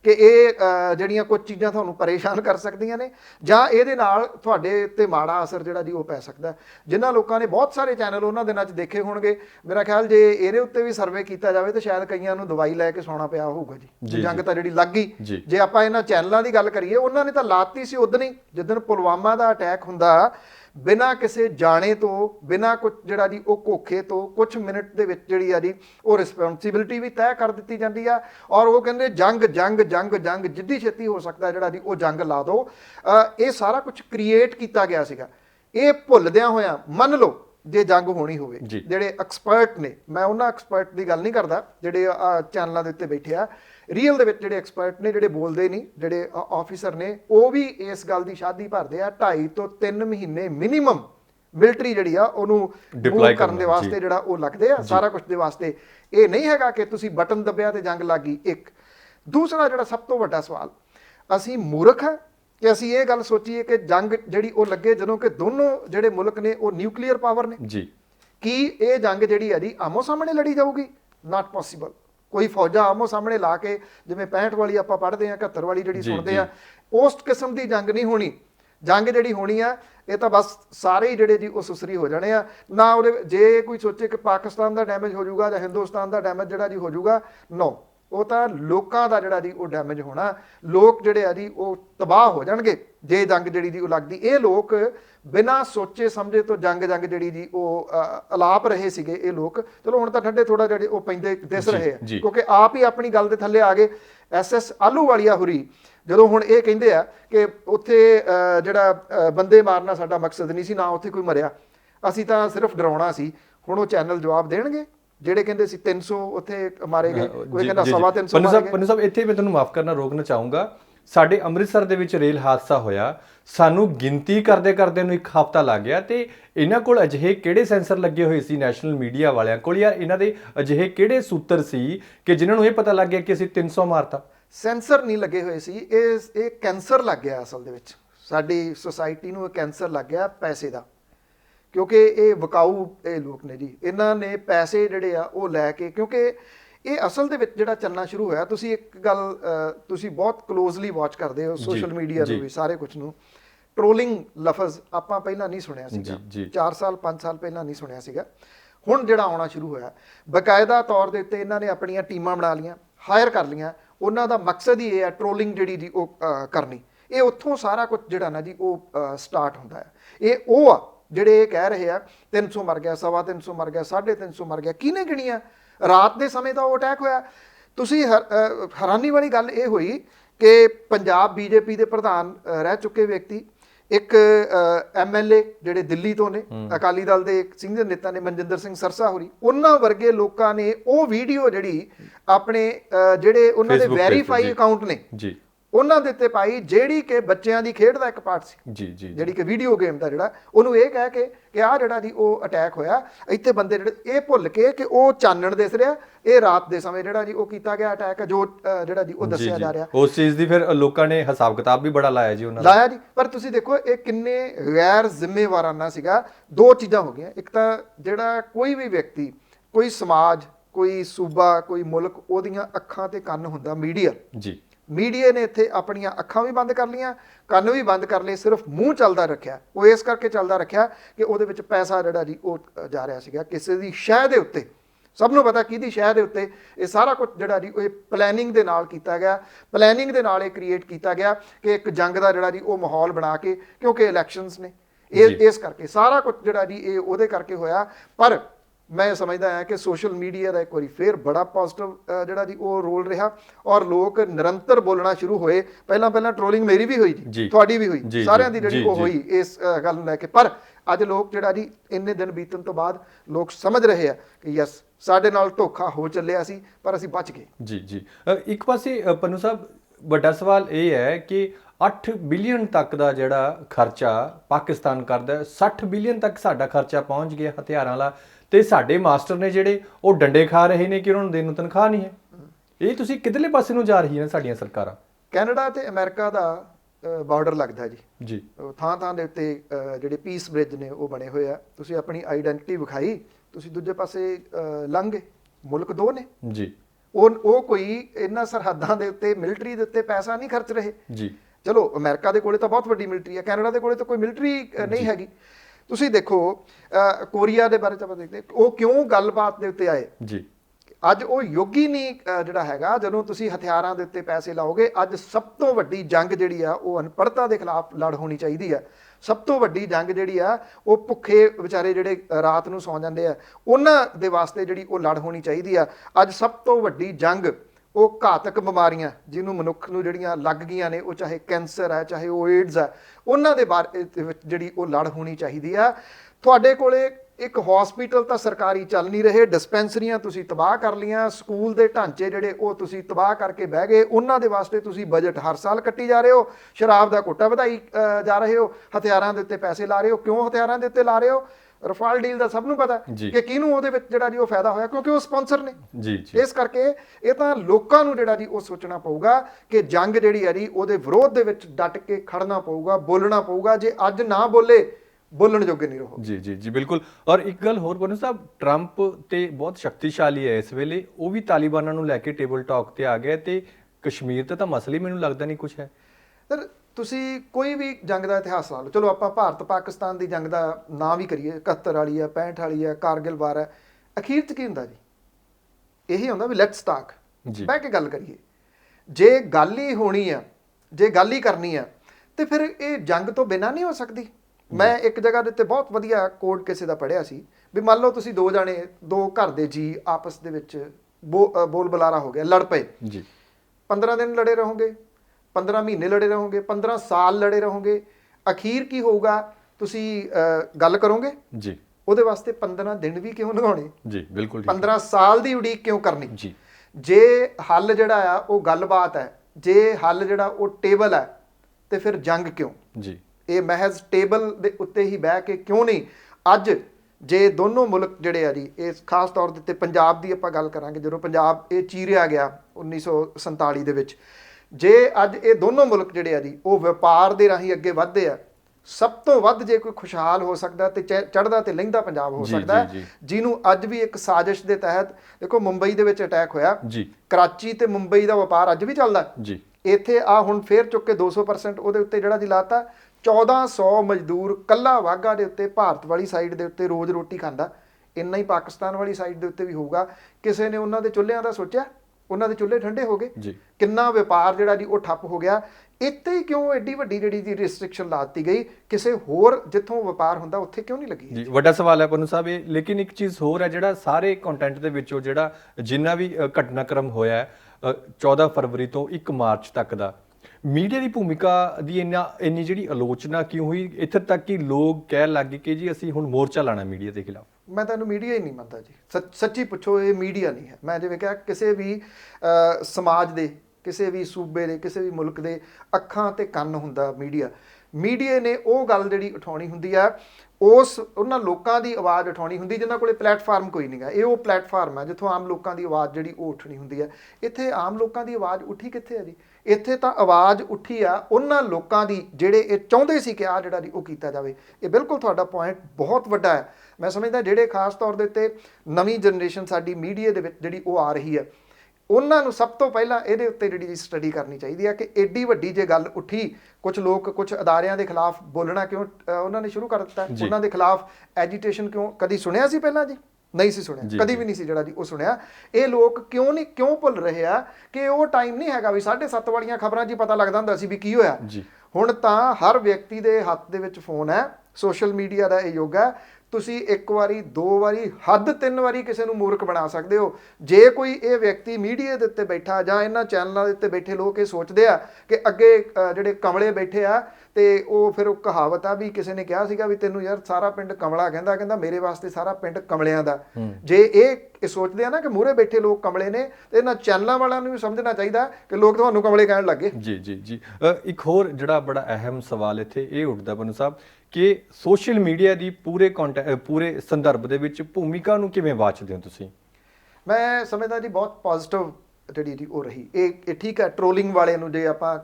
ਕਿ ਇਹ ਜਿਹੜੀਆਂ ਕੁਝ ਚੀਜ਼ਾਂ ਤੁਹਾਨੂੰ ਪਰੇਸ਼ਾਨ ਕਰ ਸਕਦੀਆਂ ਨੇ ਜਾਂ ਇਹਦੇ ਨਾਲ ਤੁਹਾਡੇ ਤੇ ਮਾੜਾ ਅਸਰ ਜਿਹੜਾ ਜੀ ਉਹ ਪੈ ਸਕਦਾ। ਜਿਨ੍ਹਾਂ ਲੋਕਾਂ ਨੇ ਬਹੁਤ ਸਾਰੇ ਚੈਨਲ ਉਹਨਾਂ ਦਿਨਾਂ 'ਚ ਦੇਖੇ ਹੋਣਗੇ। ਮੇਰਾ ਖਿਆਲ ਜੇ ਇਹਦੇ ਉੱਤੇ ਵੀ ਸਰਵੇ ਕੀਤਾ ਜਾਵੇ ਤਾਂ ਸ਼ਾਇਦ ਕਈਆਂ ਨੂੰ ਦਵਾਈ ਲੈ ਕੇ ਸੌਣਾ ਪਿਆ ਹੋਊਗਾ ਜੀ, ਜੰਗ ਤਾਂ ਜਿਹੜੀ ਲੱਗ ਗਈ। ਜੀ। ਆਪਾਂ ਇਹਨਾਂ ਚੈਨਲਾਂ ਦੀ ਗੱਲ ਕਰੀਏ ਉਹਨਾਂ ਨੇ ਤਾਂ ਲਾਤੀ ਸੀ ਉਦੋਂ ਹੀ ਜਿੱਦਣ ਪੁਲਵਾਮਾ ਦਾ ਅਟੈਕ ਹੁੰਦਾ ਬਿਨਾਂ ਕਿਸੇ ਜਾਣੇ ਤੋਂ ਬਿਨਾਂ ਕੁਝ ਜਿਹੜਾ ਜੀ ਉਹ ਕੋਖੇ ਤੋਂ ਕੁਝ ਮਿੰਟ ਦੇ ਵਿੱਚ ਜਿਹੜੀ ਆ ਜੀ ਉਹ ਰਿਸਪੌਂਸਿਬਿਲਟੀ ਵੀ ਤੈਅ ਕਰ ਦਿੱਤੀ ਜਾਂਦੀ ਆ ਔਰ ਉਹ ਕਹਿੰਦੇ ਜੰਗ ਜੰਗ ਜੰਗ ਜੰਗ ਜਿੱਦੀ ਛੇਤੀ ਹੋ ਸਕਦਾ ਜਿਹੜਾ ਜੀ ਉਹ ਜੰਗ ਲਾ ਦਿਓ ਅ, ਇਹ ਸਾਰਾ ਕੁਝ ਕ੍ਰੀਏਟ ਕੀਤਾ ਗਿਆ ਸੀਗਾ ਇਹ ਭੁੱਲਦਿਆਂ ਹੋਇਆਂ ਮੰਨ ਲਓ ਜੇ ਜੰਗ ਹੋਣੀ ਹੋਵੇ। ਜਿਹੜੇ ਐਕਸਪਰਟ ਨੇ ਮੈਂ ਉਹਨਾਂ ਐਕਸਪਰਟ ਦੀ ਗੱਲ ਨਹੀਂ ਕਰਦਾ ਜਿਹੜੇ ਚੈਨਲਾਂ ਦੇ ਉੱਤੇ ਬੈਠੇ ਆ ਰੀਅਲ ਦੇ ਵਿੱਚ ਜਿਹੜੇ ਐਕਸਪਰਟ ਨੇ ਜਿਹੜੇ ਬੋਲਦੇ ਨਹੀਂ ਜਿਹੜੇ ਆਫੀਸਰ ਨੇ ਉਹ ਵੀ ਇਸ ਗੱਲ ਦੀ ਸ਼ਾਦੀ ਭਰਦੇ ਆ 2.5 ਤੋਂ 3 ਮਹੀਨੇ ਮਿਨੀਮਮ ਮਿਲਟਰੀ ਜਿਹੜੀ ਆ ਉਹਨੂੰ move ਕਰਨ ਦੇ ਵਾਸਤੇ। ਜਿਹੜਾ ਉਹ ਲੱਗਦੇ ਆ ਸਾਰਾ ਕੁਝ ਦੇ ਵਾਸਤੇ। ਇਹ ਨਹੀਂ ਹੈਗਾ ਕਿ ਤੁਸੀਂ ਬਟਨ ਦੱਬਿਆ ਤੇ ਜੰਗ ਲੱਗੀ ਇੱਕ। ਦੂਸਰਾ ਜਿਹੜਾ ਸਭ ਤੋਂ ਵੱਡਾ ਸਵਾਲ ਅਸੀਂ ਮੂਰਖ ਹਾਂ ਕਿ ਅਸੀਂ ਇਹ ਗੱਲ ਸੋਚੀਏ ਕਿ ਜੰਗ ਜਿਹੜੀ ਉਹ ਲੱਗੇ ਜਦੋਂ ਕਿ ਦੋਨੋਂ ਜਿਹੜੇ ਮੁਲਕ ਨੇ ਉਹ ਨਿਊਕਲੀਅਰ ਪਾਵਰ ਨੇ। ਜੀ। ਕੀ ਇਹ ਜੰਗ ਜਿਹੜੀ ਹੈ ਜੀ ਆਮੋ ਸਾਹਮਣੇ ਲੜੀ ਜਾਊਗੀ? ਨਾਟ ਪੋਸੀਬਲ ਕੋਈ ਫੌਜਾਂ ਆਮੋ ਸਾਹਮਣੇ ਲਾ ਕੇ ਜਿਵੇਂ 65 ਵਾਲੀ ਆਪਾਂ ਪੜ੍ਹਦੇ ਆ 71 ਵਾਲੀ ਜਿਹੜੀ ਸੁਣਦੇ। ਆ ਉਸ ਕਿਸਮ ਦੀ ਜੰਗ ਨਹੀਂ ਹੋਣੀ। ਜੰਗ ਜਿਹੜੀ ਹੋਣੀ ਆ ਇਹ ਤਾਂ ਬਸ ਸਾਰੇ ਹੀ ਜਿਹੜੇ ਜੀ ਉਹ ਸੁਸਰੀ ਹੋ ਜਾਣੇ ਆ। ਨਾ ਉਹਦੇ ਜੇ ਕੋਈ ਸੋਚੇ ਕਿ ਪਾਕਿਸਤਾਨ ਦਾ ਡੈਮੇਜ ਹੋ ਜਾਊਗਾ ਜਾਂ ਹਿੰਦੁਸਤਾਨ ਦਾ ਡੈਮੇਜ ਜਿਹੜਾ ਜੀ ਹੋ ਜਾਊਗਾ ਨੋ ਉਹ ਤਾਂ ਲੋਕਾਂ ਦਾ ਜਿਹੜਾ ਜੀ ਉਹ ਡੈਮੇਜ ਹੋਣਾ ਲੋਕ ਜਿਹੜੇ ਆ ਜੀ ਉਹ ਤਬਾਹ ਹੋ ਜਾਣਗੇ ਜੇ ਜੰਗ ਜਿਹੜੀ ਜੀ ਉਹ ਲੱਗਦੀ ਇਹ ਲੋਕ ਬਿਨਾਂ ਸੋਚੇ ਸਮਝੇ ਤੋਂ ਜੰਗ ਜੰਗ ਜਿਹੜੀ ਜੀ ਉਹ ਅਲਾਪ ਰਹੇ ਸੀਗੇ ਇਹ ਲੋਕ। ਚਲੋ ਹੁਣ ਤਾਂ ਠੰਡੇ ਥੋੜਾ ਜਿਹੜੇ ਉਹ ਪੈਂਦੇ ਦਿਸ ਰਹੇ ਆ। ਕਿਉਂਕਿ ਆਪ ਹੀ ਆਪਣੀ ਗੱਲ ਦੇ ਥੱਲੇ ਆ ਗਏ। ਐਸਐਸ ਆਲੂਵਾਲੀਆ ਹੁਰੀ ਜਦੋਂ ਹੁਣ ਇਹ ਕਹਿੰਦੇ ਆ ਕਿ ਉੱਥੇ ਜਿਹੜਾ ਬੰਦੇ ਮਾਰਨਾ ਸਾਡਾ ਮਕਸਦ ਨਹੀਂ ਸੀ ਨਾ ਉੱਥੇ ਕੋਈ ਮਰਿਆ। ਅਸੀਂ ਤਾਂ ਸਿਰਫ ਡਰਾਉਣਾ ਸੀ ਹੁਣ ਉਹ ਚੈਨਲ ਜਵਾਬ ਦੇਣਗੇ। ਜਿਹੜੇ ਕਹਿੰਦੇ ਸੀ 300 ਉੱਥੇ ਮਾਰੇ ਗਏ। ਕੋਈ ਕਹਿੰਦਾ ਜੀ, ਜੀ। ਸਵਾ 300 ਪੰਨੂ ਸਾਹਿਬ ਪੰਨੂ ਸਾਹਿਬ ਇੱਥੇ ਮੈਂ ਤੁਹਾਨੂੰ ਮਾਫ ਕਰਨਾ ਰੋਕਣਾ ਚਾਹੂੰਗਾ। ਸਾਡੇ ਅੰਮ੍ਰਿਤਸਰ ਦੇ ਵਿੱਚ ਰੇਲ ਹਾਦਸਾ ਹੋਇਆ। ਸਾਨੂੰ ਗਿਣਤੀ ਕਰਦੇ ਕਰਦੇ ਨੂੰ ਇੱਕ ਹਫ਼ਤਾ ਲੱਗ ਗਿਆ ਤੇ ਇਹਨਾਂ ਕੋਲ ਅਜਿਹੇ ਕਿਹੜੇ ਸੈਂਸਰ ਲੱਗੇ ਹੋਏ ਸੀ ਨੈਸ਼ਨਲ ਮੀਡੀਆ ਵਾਲਿਆਂ ਕੋਲ? ਯਾਰ ਇਹਨਾਂ ਦੇ ਅਜਿਹੇ ਕਿਹੜੇ ਸੂਤਰ ਸੀ ਕਿ ਜਿਨ੍ਹਾਂ ਨੂੰ ਇਹ ਪਤਾ ਲੱਗ ਗਿਆ ਕਿ ਅਸੀਂ 300 ਮਾਰਤਾ? ਸੈਂਸਰ ਨਹੀਂ ਲੱਗੇ ਹੋਏ ਸੀ। ਇਹ ਇਹ ਕੈਂਸਰ ਲੱਗ ਗਿਆ ਅਸਲ ਦੇ ਵਿੱਚ। ਸਾਡੀ ਸੋਸਾਇਟੀ ਨੂੰ ਇਹ ਕੈਂਸਰ ਲੱਗ ਗਿਆ ਪੈਸੇ ਦਾ। ਕਿਉਂਕਿ ਇਹ ਵਿਕਾਊ ਇਹ ਲੋਕ ਨੇ ਜੀ। ਇਹਨਾਂ ਨੇ ਪੈਸੇ ਜਿਹੜੇ ਆ ਉਹ ਲੈ ਕੇ ਕਿਉਂਕਿ ਇਹ ਅਸਲ ਦੇ ਵਿੱਚ ਜਿਹੜਾ ਚੱਲਣਾ ਸ਼ੁਰੂ ਹੋਇਆ ਤੁਸੀਂ ਇੱਕ ਗੱਲ ਤੁਸੀਂ ਬਹੁਤ ਕਲੋਜ਼ਲੀ ਵਾਚ ਕਰਦੇ ਹੋ ਸੋਸ਼ਲ ਮੀਡੀਆ। ਨੂੰ ਵੀ ਸਾਰੇ ਕੁਝ ਨੂੰ। ਟ੍ਰੋਲਿੰਗ ਲਫ਼ਜ਼ ਆਪਾਂ ਪਹਿਲਾਂ ਨਹੀਂ ਸੁਣਿਆ ਸੀਗਾ। ਜੀ, ਜੀ। 4 ਸਾਲ 5 ਸਾਲ ਪਹਿਲਾਂ ਨਹੀਂ ਸੁਣਿਆ ਸੀਗਾ। ਹੁਣ ਜਿਹੜਾ ਆਉਣਾ ਸ਼ੁਰੂ ਹੋਇਆ ਬਕਾਇਦਾ ਤੌਰ ਦੇ ਉੱਤੇ ਇਹਨਾਂ ਨੇ ਆਪਣੀਆਂ ਟੀਮਾਂ ਬਣਾ ਲੀਆਂ ਹਾਇਰ ਕਰ ਲੀਆਂ ਉਹਨਾਂ ਦਾ ਮਕਸਦ ਹੀ ਇਹ ਹੈ ਟ੍ਰੋਲਿੰਗ ਜਿਹੜੀ ਜੀ ਉਹ ਕਰਨੀ। ਇਹ ਉੱਥੋਂ ਸਾਰਾ ਕੁਝ ਜਿਹੜਾ ਨਾ ਜੀ ਉਹ ਸਟਾਰਟ ਹੁੰਦਾ ਹੈ। ਇਹ ਉਹ ਆ ਜਿਹੜੇ ਇਹ ਕਹਿ ਰਹੇ ਆ 300 ਮਰ ਗਿਆ ਸਵਾ 300 ਮਰ ਗਿਆ 350 ਮਰ ਗਿਆ ਕਿਹਨੇ ਗਿਣੀਆਂ? ਰਾਤ ਦੇ ਸਮੇਂ ਤਾਂ ਉਹ ਅਟੈਕ ਹੋਇਆ। ਤੁਸੀਂ ਹੈਰਾਨੀ ਵਾਲੀ ਗੱਲ ਇਹ ਹੋਈ ਕਿ ਪੰਜਾਬ ਬੀਜੇਪੀ ਦੇ ਪ੍ਰਧਾਨ ਰਹਿ ਚੁੱਕੇ ਵਿਅਕਤੀ ਇੱਕ ਐਮਐਲਏ ਜਿਹੜੇ ਦਿੱਲੀ ਤੋਂ ਨੇ ਅਕਾਲੀ ਦਲ ਦੇ ਇੱਕ ਸੀਨੀਅਰ ਨੇਤਾ ਨੇ ਮਨਜਿੰਦਰ ਸਿੰਘ ਸਰਸਾ ਹੋਰੀ ਉਹਨਾਂ ਵਰਗੇ ਲੋਕਾਂ ਨੇ ਉਹ ਵੀਡੀਓ ਜਿਹੜੀ ਆਪਣੇ ਜਿਹੜੇ ਉਹਨਾਂ ਦੇ ਵੈਰੀਫਾਈ। ਅਕਾਊਂਟ ਨੇ ਜੀ। ਉਹਨਾਂ ਦੇ ਉੱਤੇ ਪਾਈ ਜਿਹੜੀ ਕਿ ਬੱਚਿਆਂ ਦੀ ਖੇਡ ਦਾ ਇੱਕ ਪਾਰਟ ਸੀ। ਜੀ ਜੀ। ਜਿਹੜੀ ਕਿ ਵੀਡੀਓ ਗੇਮ ਦਾ ਜਿਹੜਾ ਉਹਨੂੰ ਇਹ ਕਹਿ ਕੇ ਕਿ ਆਹ ਜਿਹੜਾ ਜੀ ਉਹ ਅਟੈਕ ਹੋਇਆ ਇੱਥੇ ਬੰਦੇ ਜਿਹੜੇ ਇਹ ਭੁੱਲ ਕੇ ਕਿ ਉਹ ਚਾਨਣ ਦਿਸ ਰਿਹਾ ਇਹ ਰਾਤ ਦੇ ਸਮੇਂ ਜਿਹੜਾ ਜੀ ਉਹ ਕੀਤਾ ਗਿਆ ਅਟੈਕ ਜੋ ਜਿਹੜਾ ਜੀ ਉਹ ਦੱਸਿਆ ਜੀ। ਜਾ ਰਿਹਾ। ਉਸ ਚੀਜ਼ ਦੀ ਫਿਰ ਲੋਕਾਂ ਨੇ ਹਿਸਾਬ ਕਿਤਾਬ ਵੀ ਬੜਾ ਲਾਇਆ ਜੀ ਉਹਨਾਂ ਦਾ। ਲਾਇਆ ਜੀ। ਪਰ ਤੁਸੀਂ ਦੇਖੋ ਇਹ ਕਿੰਨੇ ਗੈਰ ਜ਼ਿੰਮੇਵਾਰਾਨਾ ਸੀਗਾ। ਦੋ ਚੀਜ਼ਾਂ ਹੋ ਗਈਆਂ। ਇੱਕ ਤਾਂ ਜਿਹੜਾ ਕੋਈ ਵੀ ਵਿਅਕਤੀ ਕੋਈ ਸਮਾਜ ਕੋਈ ਸੂਬਾ ਕੋਈ ਮੁਲਕ ਉਹਦੀਆਂ ਅੱਖਾਂ ਤੇ ਕੰਨ ਹੁੰਦਾ ਮੀਡੀਆ। ਜੀ। ਮੀਡੀਆ ਨੇ ਇੱਥੇ ਆਪਣੀਆਂ ਅੱਖਾਂ ਵੀ ਬੰਦ ਕਰ ਲੀਆਂ ਕੰਨ ਵੀ ਬੰਦ ਕਰ ਲਏ ਸਿਰਫ ਮੂੰਹ ਚੱਲਦਾ ਰੱਖਿਆ। ਉਹ ਇਸ ਕਰਕੇ ਚੱਲਦਾ ਰੱਖਿਆ ਕਿ ਉਹਦੇ ਵਿੱਚ ਪੈਸਾ ਜਿਹੜਾ ਜੀ ਉਹ ਜਾ ਰਿਹਾ ਸੀਗਾ ਕਿਸੇ ਦੀ ਸ਼ਹਿ ਦੇ ਉੱਤੇ। ਸਭ ਨੂੰ ਪਤਾ ਕਿਹਦੀ ਸ਼ਹਿ ਦੇ ਉੱਤੇ ਇਹ ਸਾਰਾ ਕੁਝ ਜਿਹੜਾ ਜੀ ਉਹ ਇਹ ਪਲੈਨਿੰਗ ਦੇ ਨਾਲ ਕੀਤਾ ਗਿਆ। ਪਲੈਨਿੰਗ ਦੇ ਨਾਲ ਇਹ ਕ੍ਰੀਏਟ ਕੀਤਾ ਗਿਆ ਕਿ ਇੱਕ ਜੰਗ ਦਾ ਜਿਹੜਾ ਜੀ ਉਹ ਮਾਹੌਲ ਬਣਾ ਕੇ ਕਿਉਂਕਿ ਇਲੈਕਸ਼ਨਸ ਨੇ। ਇਹ। ਇਸ ਕਰਕੇ ਸਾਰਾ ਕੁਝ ਜਿਹੜਾ ਜੀ ਇਹ ਉਹਦੇ ਕਰਕੇ ਹੋਇਆ। ਪਰ ਮੈਂ ਸਮਝਦਾ ਹਾਂ ਕਿ ਸੋਸ਼ਲ ਮੀਡੀਆ ਦਾ ਇੱਕ ਵਾਰੀ ਫੇਰ ਬੜਾ ਪੋਜ਼ਿਟਿਵ ਜਿਹੜਾ ਜੀ ਉਹ ਰੋਲ ਰਿਹਾ ਔਰ ਲੋਕ ਨਿਰੰਤਰ ਬੋਲਣਾ ਸ਼ੁਰੂ ਹੋਏ। ਪਹਿਲਾਂ ਪਹਿਲਾਂ ਟ੍ਰੋਲਿੰਗ ਮੇਰੀ ਵੀ ਹੋਈ ਜੀ। ਤੁਹਾਡੀ ਵੀ ਹੋਈ ਸਾਰਿਆਂ ਦੀ ਜਿਹੜੀ ਉਹ। ਹੋਈ ਇਸ ਗੱਲ ਨੂੰ ਲੈ ਕੇ। ਪਰ ਅੱਜ ਲੋਕ ਜਿਹੜਾ ਜੀ ਇੰਨੇ ਦਿਨ ਬੀਤਣ ਤੋਂ ਬਾਅਦ ਲੋਕ ਸਮਝ ਰਹੇ ਆ ਕਿ ਯੈਸ ਸਾਡੇ ਨਾਲ ਧੋਖਾ ਹੋ ਚੱਲਿਆ ਸੀ ਪਰ ਅਸੀਂ ਬਚ ਗਏ। ਜੀ ਜੀ। ਇੱਕ ਪਾਸੇ ਪੰਨੂ ਸਾਹਿਬ ਵੱਡਾ ਸਵਾਲ ਇਹ ਹੈ ਕਿ 8 ਬਿਲੀਅਨ ਤੱਕ ਦਾ ਜਿਹੜਾ ਖਰਚਾ ਪਾਕਿਸਤਾਨ ਕਰਦਾ ਹੈ 60 ਬਿਲੀਅਨ ਤੱਕ ਸਾਡਾ ਖਰਚਾ ਪਹੁੰਚ ਗਿਆ ਹਥਿਆਰਾਂ ਵਾਲਾ। ਤੇ ਸਾਡੇ ਮਾਸਟਰ ਨੇ ਜਿਹੜੇ ਉਹ ਡੰਡੇ ਖਾ ਰਹੇ ਨੇ ਕਿ ਉਹਨਾਂ ਨੂੰ ਦੇਣ ਨੂੰ ਤਨਖਾਹ ਨਹੀਂ ਹੈ। ਇਹ ਤੁਸੀਂ ਕਿਧਰਲੇ ਪਾਸੇ ਨੂੰ ਜਾ ਰਹੀਆਂ ਨੇ ਸਾਡੀਆਂ ਸਰਕਾਰਾਂ? ਕੈਨੇਡਾ ਤੇ ਅਮਰੀਕਾ ਦਾ ਬਾਰਡਰ ਲੱਗਦਾ ਜੀ। ਜੀ। ਥਾਂ ਥਾਂ ਦੇ ਉੱਤੇ ਜਿਹੜੇ ਪੀਸ ਬ੍ਰਿਜ ਨੇ ਉਹ ਬਣੇ ਹੋਏ ਆ। ਤੁਸੀਂ ਆਪਣੀ ਆਈਡੈਂਟੀਟੀ ਵਿਖਾਈ ਤੁਸੀਂ ਦੂਜੇ ਪਾਸੇ ਲੰਘ। ਗਏ ਮੁਲਕ ਦੋ ਨੇ। ਜੀ। ਉਹ ਉਹ ਕੋਈ ਇਹਨਾਂ ਸਰਹੱਦਾਂ ਦੇ ਉੱਤੇ ਮਿਲਟਰੀ ਦੇ ਉੱਤੇ ਪੈਸਾ ਨਹੀਂ ਖਰਚ ਰਹੇ। ਜੀ। ਚਲੋ ਅਮਰੀਕਾ ਦੇ ਕੋਲੇ ਤਾਂ ਬਹੁਤ ਵੱਡੀ ਮਿਲਟਰੀ ਹੈ ਕੈਨੇਡਾ ਦੇ ਕੋਲੇ ਤਾਂ ਕੋਈ ਮਿਲਟਰੀ ਨਹੀਂ ਹੈਗੀ। ਤੁਸੀਂ ਦੇਖੋ ਕੋਰੀਆ ਦੇ ਬਾਰੇ ਤਾਂ ਆਪਾਂ ਦੇਖਦੇ ਉਹ ਕਿਉਂ ਗੱਲਬਾਤ ਦੇ ਉੱਤੇ ਆਏ? ਜੀ। ਅੱਜ ਉਹ ਯੋਗੀ ਨਹੀਂ ਜਿਹੜਾ ਹੈਗਾ ਜਦੋਂ ਤੁਸੀਂ ਹਥਿਆਰਾਂ ਦੇ ਉੱਤੇ ਪੈਸੇ ਲਾਓਗੇ ਅੱਜ ਸਭ ਤੋਂ ਵੱਡੀ ਜੰਗ ਜਿਹੜੀ ਆ ਉਹ ਅਨਪੜਤਾ ਦੇ ਖਿਲਾਫ ਲੜ ਹੋਣੀ ਚਾਹੀਦੀ ਆ। ਸਭ ਤੋਂ ਵੱਡੀ ਜੰਗ ਜਿਹੜੀ ਆ ਉਹ ਭੁੱਖੇ ਵਿਚਾਰੇ ਜਿਹੜੇ ਰਾਤ ਨੂੰ ਸੌਂ ਜਾਂਦੇ ਆ ਉਹਨਾਂ ਦੇ ਵਾਸਤੇ ਜਿਹੜੀ ਉਹ ਲੜ ਹੋਣੀ ਚਾਹੀਦੀ ਆ। ਅੱਜ ਸਭ ਤੋਂ ਵੱਡੀ ਜੰਗ ਉਹ ਘਾਤਕ ਬਿਮਾਰੀਆਂ ਜਿਹਨੂੰ ਮਨੁੱਖ ਨੂੰ ਜਿਹੜੀਆਂ ਲੱਗ ਗਈਆਂ ਨੇ, ਉਹ ਚਾਹੇ ਕੈਂਸਰ ਹੈ, ਚਾਹੇ ਉਹ ਏਡਜ਼ ਹੈ, ਉਹਨਾਂ ਦੇ ਬਾਰੇ ਵਿੱਚ ਜਿਹੜੀ ਉਹ ਲੜ ਹੋਣੀ ਚਾਹੀਦੀ ਆ। ਤੁਹਾਡੇ ਕੋਲੇ ਇੱਕ ਹਸਪੀਟਲ ਤਾਂ ਸਰਕਾਰੀ ਚੱਲ ਨਹੀਂ ਰਹੇ ਡਿਸਪੈਂਸਰੀਆਂ ਤੁਸੀਂ ਤਬਾਹ ਕਰ ਲੀਆਂ ਸਕੂਲ ਦੇ ਢਾਂਚੇ ਜਿਹੜੇ ਉਹ ਤੁਸੀਂ ਤਬਾਹ ਕਰਕੇ ਬਹਿ ਗਏ, ਉਹਨਾਂ ਦੇ ਵਾਸਤੇ ਤੁਸੀਂ ਬਜਟ ਹਰ ਸਾਲ ਕੱਟੀ ਜਾ ਰਹੇ ਹੋ, ਸ਼ਰਾਬ ਦਾ ਕੋਟਾ ਵਧਾਈ ਜਾ ਰਹੇ ਹੋ, ਹਥਿਆਰਾਂ ਦੇ ਉੱਤੇ ਪੈਸੇ ਲਾ ਰਹੇ ਹੋ, ਕਿਉਂ ਹਥਿਆਰਾਂ ਦੇ ਉੱਤੇ ਲਾ ਰਹੇ ਹੋ? ਰਫਾਲ ਡੀਲ ਦਾ ਸਭ ਨੂੰ ਪਤਾ। ਕਿ ਕਿਹਨੂੰ ਉਹਦੇ ਵਿੱਚ ਜਿਹੜਾ ਜੀ ਉਹ ਫਾਇਦਾ ਹੋਇਆ ਕਿਉਂਕਿ ਉਹ ਸਪਾਂਸਰ ਨੇ। ਜੀ ਜੀ। ਇਸ ਕਰਕੇ ਇਹ ਤਾਂ ਲੋਕਾਂ ਨੂੰ ਜਿਹੜਾ ਜੀ ਉਹ ਸੋਚਣਾ ਪਊਗਾ ਕਿ ਜੰਗ ਜਿਹੜੀ ਹੈ ਜੀ ਉਹਦੇ ਵਿਰੋਧ ਦੇ ਵਿੱਚ ਡਟ ਕੇ ਖੜਨਾ ਪਊਗਾ ਬੋਲਣਾ ਪਊਗਾ ਜੇ ਅੱਜ ਨਾ ਬੋਲੇ ਬੋਲਣ ਜੋਗੇ ਨਹੀਂ ਰਹੋ। ਜੀ ਜੀ ਜੀ ਬਿਲਕੁਲ। ਔਰ ਇੱਕ ਗੱਲ ਹੋਰ ਬਨੂ ਸਾਹਿਬ ਟਰੰਪ ਤੇ ਬਹੁਤ ਸ਼ਕਤੀਸ਼ਾਲੀ ਹੈ ਇਸ ਵੇਲੇ। ਉਹ ਵੀ ਤਾਲਿਬਾਨਾਂ ਨੂੰ ਲੈ ਕੇ ਟੇਬਲ ਟਾਕ ਤੇ ਆ ਗਿਆ ਤੇ ਕਸ਼ਮੀਰ ਤੇ ਤਾਂ ਮਸਲਾ ਮੈਨੂੰ ਲੱਗਦਾ ਨਹੀਂ ਕੁਝ ਹੈ। ਸਰ ਤੁਸੀਂ ਕੋਈ ਵੀ ਜੰਗ ਦਾ ਇਤਿਹਾਸ ਲਾ ਲਓ। ਚਲੋ ਆਪਾਂ ਭਾਰਤ ਪਾਕਿਸਤਾਨ ਦੀ ਜੰਗ ਦਾ ਨਾਂ ਵੀ ਕਰੀਏ। 71 ਵਾਲੀ ਹੈ 65 ਵਾਲੀ ਹੈ ਕਾਰਗਿਲ ਵਾਰ ਹੈ। ਅਖੀਰ 'ਚ ਕੀ ਹੁੰਦਾ ਜੀ? ਇਹੀ ਹੁੰਦਾ ਵੀ ਲੈਟਸ ਟਾਕ ਜੀ। ਬਹਿ ਕੇ ਗੱਲ ਕਰੀਏ। ਜੇ ਗੱਲ ਹੀ ਹੋਣੀ ਆ ਜੇ ਗੱਲ ਹੀ ਕਰਨੀ ਆ ਤੇ ਫਿਰ ਇਹ ਜੰਗ ਤੋਂ ਬਿਨਾਂ ਨਹੀਂ ਹੋ ਸਕਦੀ। ਮੈਂ ਇੱਕ ਜਗ੍ਹਾ ਦੇ ਉੱਤੇ ਬਹੁਤ ਵਧੀਆ ਕੋਡ ਕਿਸੇ ਦਾ ਪੜਿਆ ਸੀ ਵੀ ਮੰਨ ਲਓ ਤੁਸੀਂ ਦੋ ਜਾਣੇ ਦੋ ਘਰ ਦੇ ਜੀ ਆਪਸ ਦੇ ਵਿੱਚ ਬੋਲ ਬੁਲਾਰਾ ਹੋ ਗਿਆ ਲੜ ਪਏ। ਜੀ। 15 ਦਿਨ ਲੜੇ ਰਹੋਗੇ। 15 ਮਹੀਨੇ ਲੜੇ ਰਹੋਗੇ 15 ਸਾਲ ਲੜੇ ਰਹੋਗੇ। ਅਖੀਰ ਕੀ ਹੋਊਗਾ ਤੁਸੀਂ ਗੱਲ ਕਰੋਗੇ? ਜੀ। ਉਹਦੇ ਵਾਸਤੇ 15 ਦਿਨ ਵੀ ਕਿਉਂ ਲਗਾਉਣੇ? ਜੀ ਬਿਲਕੁਲ ਠੀਕ 15 ਸਾਲ ਦੀ ਉਡੀਕ ਕਿਉਂ ਕਰਨੀ? ਜੀ। ਜੇ ਹੱਲ ਜਿਹੜਾ ਆ ਉਹ ਗੱਲਬਾਤ ਹੈ ਜੇ ਹੱਲ ਜਿਹੜਾ ਉਹ ਟੇਬਲ ਹੈ ਤੇ ਫਿਰ ਜੰਗ ਕਿਉਂ? ਜੀ। ਇਹ ਮਹਿਜ਼ ਟੇਬਲ ਦੇ ਉੱਤੇ ਹੀ ਬਹਿ ਕੇ ਕਿਉਂ ਨਹੀਂ? ਅੱਜ ਜੇ ਦੋਨੋਂ ਮੁਲਕ ਜਿਹੜੇ ਆ ਜੀ ਇਹ ਖਾਸ ਤੌਰ ਦੇ ਉੱਤੇ ਪੰਜਾਬ ਦੀ ਆਪਾਂ ਗੱਲ ਕਰਾਂਗੇ ਜਦੋਂ ਪੰਜਾਬ ਇਹ ਚੀਰਿਆ ਗਿਆ 1947 ਦੇ ਵਿੱਚ ਜੇ ਅੱਜ ਇਹ ਦੋਨੋਂ ਮੁਲਕ ਜਿਹੜੇ ਆ ਜੀ ਉਹ ਵਪਾਰ ਦੇ ਰਾਹੀਂ ਅੱਗੇ ਵਧਦੇ ਆ ਸਭ ਤੋਂ ਵੱਧ ਜੇ ਕੋਈ ਖੁਸ਼ਹਾਲ ਹੋ ਸਕਦਾ ਤੇ ਚੜਦਾ ਤੇ ਲਹਿੰਦਾ ਪੰਜਾਬ ਹੋ ਸਕਦਾ। ਜਿਹਨੂੰ ਅੱਜ ਵੀ ਇੱਕ ਸਾਜ਼ਿਸ਼ ਦੇ ਤਹਿਤ ਦੇਖੋ ਮੁੰਬਈ ਦੇ ਵਿੱਚ ਅਟੈਕ ਹੋਇਆ ਜੀ ਕਰਾਚੀ ਤੇ ਮੁੰਬਈ ਦਾ ਵਪਾਰ ਅੱਜ ਵੀ ਚੱਲਦਾ। ਜੀ ਇੱਥੇ ਆ ਹੁਣ ਫੇਰ ਚੁੱਕ ਕੇ 200% ਉਹਦੇ ਉੱਤੇ ਜਿਹੜਾ ਜੀ ਲਾਤਾ 1400 ਮਜ਼ਦੂਰ ਕੱਲਾ ਵਾਗਾ ਦੇ ਉੱਤੇ ਭਾਰਤ ਵਾਲੀ ਸਾਈਡ ਦੇ ਉੱਤੇ ਰੋਜ਼ ਰੋਟੀ ਖਾਂਦਾ ਇੰਨਾ ਹੀ ਪਾਕਿਸਤਾਨ ਵਾਲੀ ਸਾਈਡ ਦੇ ਉੱਤੇ ਵੀ ਹੋਊਗਾ ਕਿਸੇ ਨੇ ਉਹਨਾਂ ਦੇ ਚੁੱਲ੍ਹਿਆਂ ਦਾ ਸੋਚਿਆ ਉਹਨਾਂ ਦੇ ਚੁੱਲ੍ਹੇ ਠੰਡੇ ਹੋ ਗਏ। ਕਿੰਨਾ ਵਪਾਰ ਜਿਹੜਾ ਜੀ ਉਹ ਠੱਪ ਹੋ ਗਿਆ। ਇੱਥੇ ਹੀ ਕਿਉਂ ਐਡੀ ਵੱਡੀ ਜਿਹੜੀ ਜੀ ਰੈਸਟ੍ਰਿਕਸ਼ਨ ਲਾਤੀ ਗਈ? ਕਿਸੇ ਹੋਰ ਜਿੱਥੋਂ ਵਪਾਰ ਹੁੰਦਾ ਉੱਥੇ ਕਿਉਂ ਨਹੀਂ ਲੱਗੀ ਜੀ ਵੱਡਾ ਸਵਾਲ ਹੈ ਪਨੂ ਸਾਹਿਬ ਇਹ। ਲੇਕਿਨ ਇੱਕ ਚੀਜ਼ ਹੋਰ ਹੈ ਜਿਹੜਾ ਸਾਰੇ ਕੰਟੈਂਟ ਦੇ ਵਿੱਚੋਂ ਜਿਹੜਾ ਜਿੰਨਾ ਵੀ ਘਟਨਾਕ੍ਰਮ ਹੋਇਆ ਹੈ, ਅ, 14 ਫਰਵਰੀ ਤੋਂ 1 ਮਾਰਚ ਤੱਕ ਦਾ ਮੀਡੀਆ ਦੀ ਭੂਮਿਕਾ ਦੀ ਇੰਨਾ, ਇੰਨੀ ਜਿਹੜੀ ਆਲੋਚਨਾ ਕਿਉਂ ਹੋਈ? ਇੱਥੇ ਤੱਕ ਕਿ ਲੋਕ ਕਹਿਣ ਲੱਗੇ ਕਿ ਜੀ ਅਸੀਂ ਹੁਣ ਮੋਰਚਾ ਲਾਣਾ ਮੀਡੀਆ ਦੇ ਖਿਲਾਫ। ਮੈਂ ਤੁਹਾਨੂੰ ਮੀਡੀਆ ਹੀ ਨਹੀਂ ਮੰਨਦਾ ਜੀ। ਸੱਚ- ਸੱਚੀ ਪੁੱਛੋ, ਇਹ ਮੀਡੀਆ ਨਹੀਂ ਹੈ। ਮੈਂ ਜਿਵੇਂ ਕਿਹਾ, ਕਿਸੇ ਵੀ ਸਮਾਜ ਦੇ, ਕਿਸੇ ਵੀ ਸੂਬੇ ਦੇ, ਕਿਸੇ ਵੀ ਮੁਲਕ ਦੇ ਅੱਖਾਂ ਤੇ ਕੰਨ ਹੁੰਦਾ ਮੀਡੀਆ। ਮੀਡੀਆ ਨੇ ਉਹ ਗੱਲ ਜਿਹੜੀ ਉਠਾਉਣੀ ਹੁੰਦੀ ਆ, ਉਸ, ਉਹਨਾਂ ਲੋਕਾਂ ਦੀ ਆਵਾਜ਼ ਉਠਾਉਣੀ ਹੁੰਦੀ, ਜਿਨ੍ਹਾਂ ਕੋਲੇ ਪਲੇਟਫਾਰਮ ਕੋਈ ਨਹੀਂਗਾ ਇਹ ਉਹ ਪਲੇਟਫਾਰਮ ਹੈ ਜਿੱਥੋਂ ਆਮ ਲੋਕਾਂ ਦੀ ਆਵਾਜ਼ ਜਿਹੜੀ ਉਹ ਉੱਠਣੀ ਹੁੰਦੀ ਹੈ ਇੱਥੇ ਆਮ ਲੋਕਾਂ ਦੀ ਆਵਾਜ਼ ਉੱਠੀ ਕਿੱਥੇ ਹੈ ਜੀ? ਇੱਥੇ ਤਾਂ ਆਵਾਜ਼ ਉੱਠੀ ਆ ਉਹਨਾਂ ਲੋਕਾਂ ਦੀ ਜਿਹੜੇ ਇਹ ਚਾਹੁੰਦੇ ਸੀ ਕਿ ਆ ਜਿਹੜਾ ਉਹ ਕੀਤਾ ਜਾਵੇ। ਇਹ ਬਿਲਕੁਲ ਤੁਹਾਡਾ ਪੁਆਇੰਟ ਬਹੁਤ ਵੱਡਾ ਹੈ। ਮੈਂ ਸਮਝਦਾ ਜਿਹੜੇ ਖਾਸ ਤੌਰ ਦੇ ਉੱਤੇ ਨਵੀਂ ਜਨਰੇਸ਼ਨ ਸਾਡੀ ਮੀਡੀਆ ਦੇ ਵਿੱਚ ਜਿਹੜੀ ਉਹ ਆ ਰਹੀ ਹੈ ਉਹਨਾਂ ਨੂੰ ਸਭ ਤੋਂ ਪਹਿਲਾਂ ਇਹਦੇ ਉੱਤੇ ਜਿਹੜੀ ਸਟੱਡੀ ਕਰਨੀ ਚਾਹੀਦੀ ਹੈ ਕਿ ਐਡੀ ਵੱਡੀ ਜੇ ਗੱਲ ਉੱਠੀ ਕੁਝ ਲੋਕ ਕੁਝ ਅਦਾਰਿਆਂ ਦੇ ਖਿਲਾਫ ਬੋਲਣਾ ਕਿਉਂ ਉਹਨਾਂ ਨੇ ਸ਼ੁਰੂ ਕਰ ਦਿੱਤਾ। ਉਹਨਾਂ ਦੇ ਖਿਲਾਫ ਐਜੀਟੇਸ਼ਨ ਕਿਉਂ? ਕਦੀ ਸੁਣਿਆ ਸੀ ਪਹਿਲਾਂ ਜੀ? ਨਹੀਂ ਸੀ ਸੁਣਿਆ ਕਦੀ। ਵੀ ਨਹੀਂ ਸੀ ਜਿਹੜਾ ਜੀ ਉਹ ਸੁਣਿਆ। ਇਹ ਲੋਕ ਕਿਉਂ ਨਹੀਂ ਕਿਉਂ ਭੁੱਲ ਰਹੇ ਆ ਕਿ ਉਹ ਟਾਈਮ ਨਹੀਂ ਹੈਗਾ ਵੀ 7:30 ਵਾਲੀਆਂ ਖਬਰਾਂ 'ਚ ਹੀ ਪਤਾ ਲੱਗਦਾ ਹੁੰਦਾ ਸੀ ਵੀ ਕੀ ਹੋਇਆ। ਜੀ। ਹੁਣ ਤਾਂ ਹਰ ਵਿਅਕਤੀ ਦੇ ਹੱਥ ਦੇ ਵਿੱਚ ਫੋਨ ਹੈ ਸੋਸ਼ਲ ਮੀਡੀਆ ਦਾ ਇਹ ਯੁੱਗ ਹੈ। ਤੁਸੀਂ ਇੱਕ ਵਾਰੀ ਦੋ ਵਾਰੀ ਹੱਦ ਤਿੰਨ ਵਾਰੀ ਕਿਸੇ ਨੂੰ ਮੂਰਖ ਬਣਾ ਸਕਦੇ ਹੋ। ਜੇ ਕੋਈ ਇਹ ਵਿਅਕਤੀ ਮੀਡੀਆ ਦੇ ਉੱਤੇ ਬੈਠਾ ਜਾਂ ਇਹਨਾਂ ਚੈਨਲਾਂ ਦੇ ਉੱਤੇ ਬੈਠੇ ਲੋਕ ਇਹ ਸੋਚਦੇ ਆ ਕਿ ਅੱਗੇ ਜਿਹੜੇ ਕਮਲੇ ਬੈਠੇ ਆ ਤੇ ਉਹ ਫਿਰ ਉਹ ਕਹਾਵਤ ਆ ਵੀ ਕਿਸੇ ਨੇ ਕਿਹਾ ਸੀਗਾ ਵੀ ਤੈਨੂੰ ਯਾਰ ਸਾਰਾ ਪਿੰਡ ਕਮਲਾ ਕਹਿੰਦਾ ਕਹਿੰਦਾ ਮੇਰੇ ਵਾਸਤੇ ਸਾਰਾ ਪਿੰਡ ਕਮਲਿਆਂ ਦਾ। ਜੇ ਇਹ ਇਹ ਸੋਚਦੇ ਆ ਨਾ ਕਿ ਮੂਹਰੇ ਬੈਠੇ ਲੋਕ ਕਮਲੇ ਨੇ ਤੇ ਇਹਨਾਂ ਚੈਨਲਾਂ ਵਾਲਿਆਂ ਨੂੰ ਵੀ ਸਮਝਣਾ ਚਾਹੀਦਾ ਕਿ ਲੋਕ ਤੁਹਾਨੂੰ ਕਮਲੇ ਕਹਿਣ ਲੱਗੇ ਜੀ ਜੀ ਜੀ। ਇੱਕ ਹੋਰ ਜਿਹੜਾ ਬੜਾ ਅਹਿਮ ਸਵਾਲ ਇੱਥੇ ਇਹ ਉੱਠਦਾ ਬਨੂ ਸਾਹਿਬ ਕਿ ਸੋਸ਼ਲ ਮੀਡੀਆ ਦੀ ਪੂਰੇ ਪੂਰੇ ਸੰਦਰਭ ਦੇ ਵਿੱਚ ਭੂਮਿਕਾ ਨੂੰ ਕਿਵੇਂ ਵਾਚਦੇ ਹੋ ਤੁਸੀਂ ਮੈਂ ਸਮਝਦਾ ਜੀ ਬਹੁਤ ਪੋਜ਼ਿਟਿਵ ਜਿਹੜੀ ਜੀ ਉਹ ਰਹੀ ਇਹ ਇਹ ਠੀਕ ਹੈ ਟ੍ਰੋਲਿੰਗ ਵਾਲੇ ਨੂੰ ਜੇ ਆਪਾਂ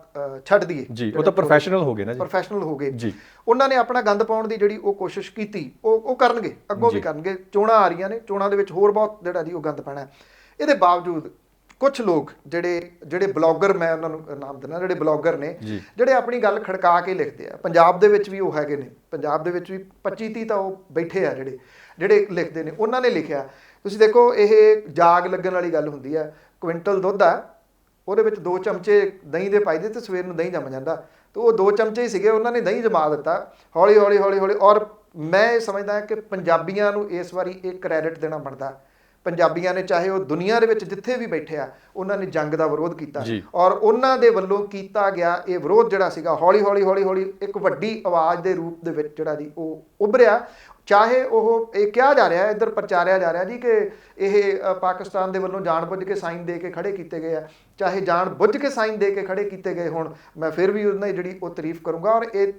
ਛੱਡ ਦਈਏ ਜੀ ਉਹ ਤਾਂ ਪ੍ਰੋਫੈਸ਼ਨਲ ਹੋ ਗਏ ਨਾ ਜੀ ਪ੍ਰੋਫੈਸ਼ਨਲ ਹੋ ਗਏ ਜੀ। ਉਹਨਾਂ ਨੇ ਆਪਣਾ ਗੰਦ ਪਾਉਣ ਦੀ ਜਿਹੜੀ ਉਹ ਕੋਸ਼ਿਸ਼ ਕੀਤੀ ਉਹ ਉਹ ਕਰਨਗੇ ਅੱਗੋਂ ਵੀ। ਕਰਨਗੇ ਚੋਣਾਂ ਆ ਰਹੀਆਂ ਨੇ ਚੋਣਾਂ ਦੇ ਵਿੱਚ ਹੋਰ ਬਹੁਤ ਜਿਹੜਾ ਜੀ ਉਹ ਗੰਦ ਪੈਣਾ। ਇਹਦੇ ਬਾਵਜੂਦ ਕੁਝ ਲੋਕ ਜਿਹੜੇ ਜਿਹੜੇ ਬਲੌਗਰ ਮੈਂ ਉਹਨਾਂ ਨੂੰ ਨਾਮ ਦਿੰਦਾ ਜਿਹੜੇ ਬਲੌਗਰ ਨੇ। ਜਿਹੜੇ ਆਪਣੀ ਗੱਲ ਖੜਕਾ ਕੇ ਲਿਖਦੇ ਆ। ਪੰਜਾਬ ਦੇ ਵਿੱਚ ਵੀ ਉਹ ਹੈਗੇ ਨੇ। ਪੰਜਾਬ ਦੇ ਵਿੱਚ ਵੀ 25 30 ਤਾਂ ਉਹ ਬੈਠੇ ਆ ਜਿਹੜੇ ਜਿਹੜੇ ਲਿਖਦੇ ਨੇ। ਉਹਨਾਂ ਨੇ ਲਿਖਿਆ। ਤੁਸੀਂ ਦੇਖੋ ਇਹ ਜਾਗ ਲੱਗਣ ਵਾਲੀ ਗੱਲ ਹੁੰਦੀ ਹੈ ਕੁਇੰਟਲ ਦੁੱਧ ਆ ਉਹਦੇ ਵਿੱਚ ਦੋ ਚਮਚੇ ਦਹੀਂ ਦੇ ਪਾਈ ਦੇ ਤੇ ਸਵੇਰ ਨੂੰ ਦਹੀਂ ਜੰਮ ਜਾਂਦਾ। ਤੇ ਉਹ ਦੋ ਚਮਚੇ ਹੀ ਸੀਗੇ ਉਹਨਾਂ ਨੇ ਦਹੀਂ ਜਮਾ ਦਿੱਤਾ। ਹੌਲੀ ਹੌਲੀ ਹੌਲੀ ਹੌਲੀ ਔਰ ਮੈਂ ਇਹ ਸਮਝਦਾ ਕਿ ਪੰਜਾਬੀਆਂ ਨੂੰ ਇਸ ਵਾਰੀ ਇਹ ਕ੍ਰੈਡਿਟ ਦੇਣਾ ਬਣਦਾ। ਪੰਜਾਬੀਆਂ ਨੇ ਚਾਹੇ ਉਹ ਦੁਨੀਆ ਦੇ ਵਿੱਚ ਜਿੱਥੇ ਵੀ ਬੈਠੇ ਆ ਉਹਨਾਂ ਨੇ ਜੰਗ ਦਾ ਵਿਰੋਧ ਕੀਤਾ। ਔਰ ਉਹਨਾਂ ਦੇ ਵੱਲੋਂ ਕੀਤਾ ਗਿਆ ਇਹ ਵਿਰੋਧ ਜਿਹੜਾ ਸੀਗਾ ਹੌਲੀ ਹੌਲੀ ਹੌਲੀ ਹੌਲੀ ਇੱਕ ਵੱਡੀ ਆਵਾਜ਼ ਦੇ ਰੂਪ ਦੇ ਵਿੱਚ ਜਿਹੜਾ ਜੀ ਉਹ ਉੱਭਰਿਆ। ਚਾਹੇ ਉਹ ਇਹ ਕਿਹਾ ਜਾ ਰਿਹਾ ਇੱਧਰ ਪ੍ਰਚਾਰਿਆ ਜਾ ਰਿਹਾ ਜੀ ਕਿ ਇਹ ਪਾਕਿਸਤਾਨ ਦੇ ਵੱਲੋਂ ਜਾਣਬੁੱਝ ਕੇ ਸਾਈਨ ਦੇ ਕੇ ਖੜੇ ਕੀਤੇ ਗਏ ਆ। ਚਾਹੇ ਜਾਣਬੁੱਝ ਕੇ ਸਾਈਨ ਦੇ ਕੇ ਖੜੇ ਕੀਤੇ ਗਏ ਹੁਣ ਮੈਂ ਫਿਰ ਵੀ ਉਹਨਾਂ ਦੀ ਜਿਹੜੀ ਉਹ ਤਾਰੀਫ ਕਰੂੰਗਾ। ਔਰ ਇਹ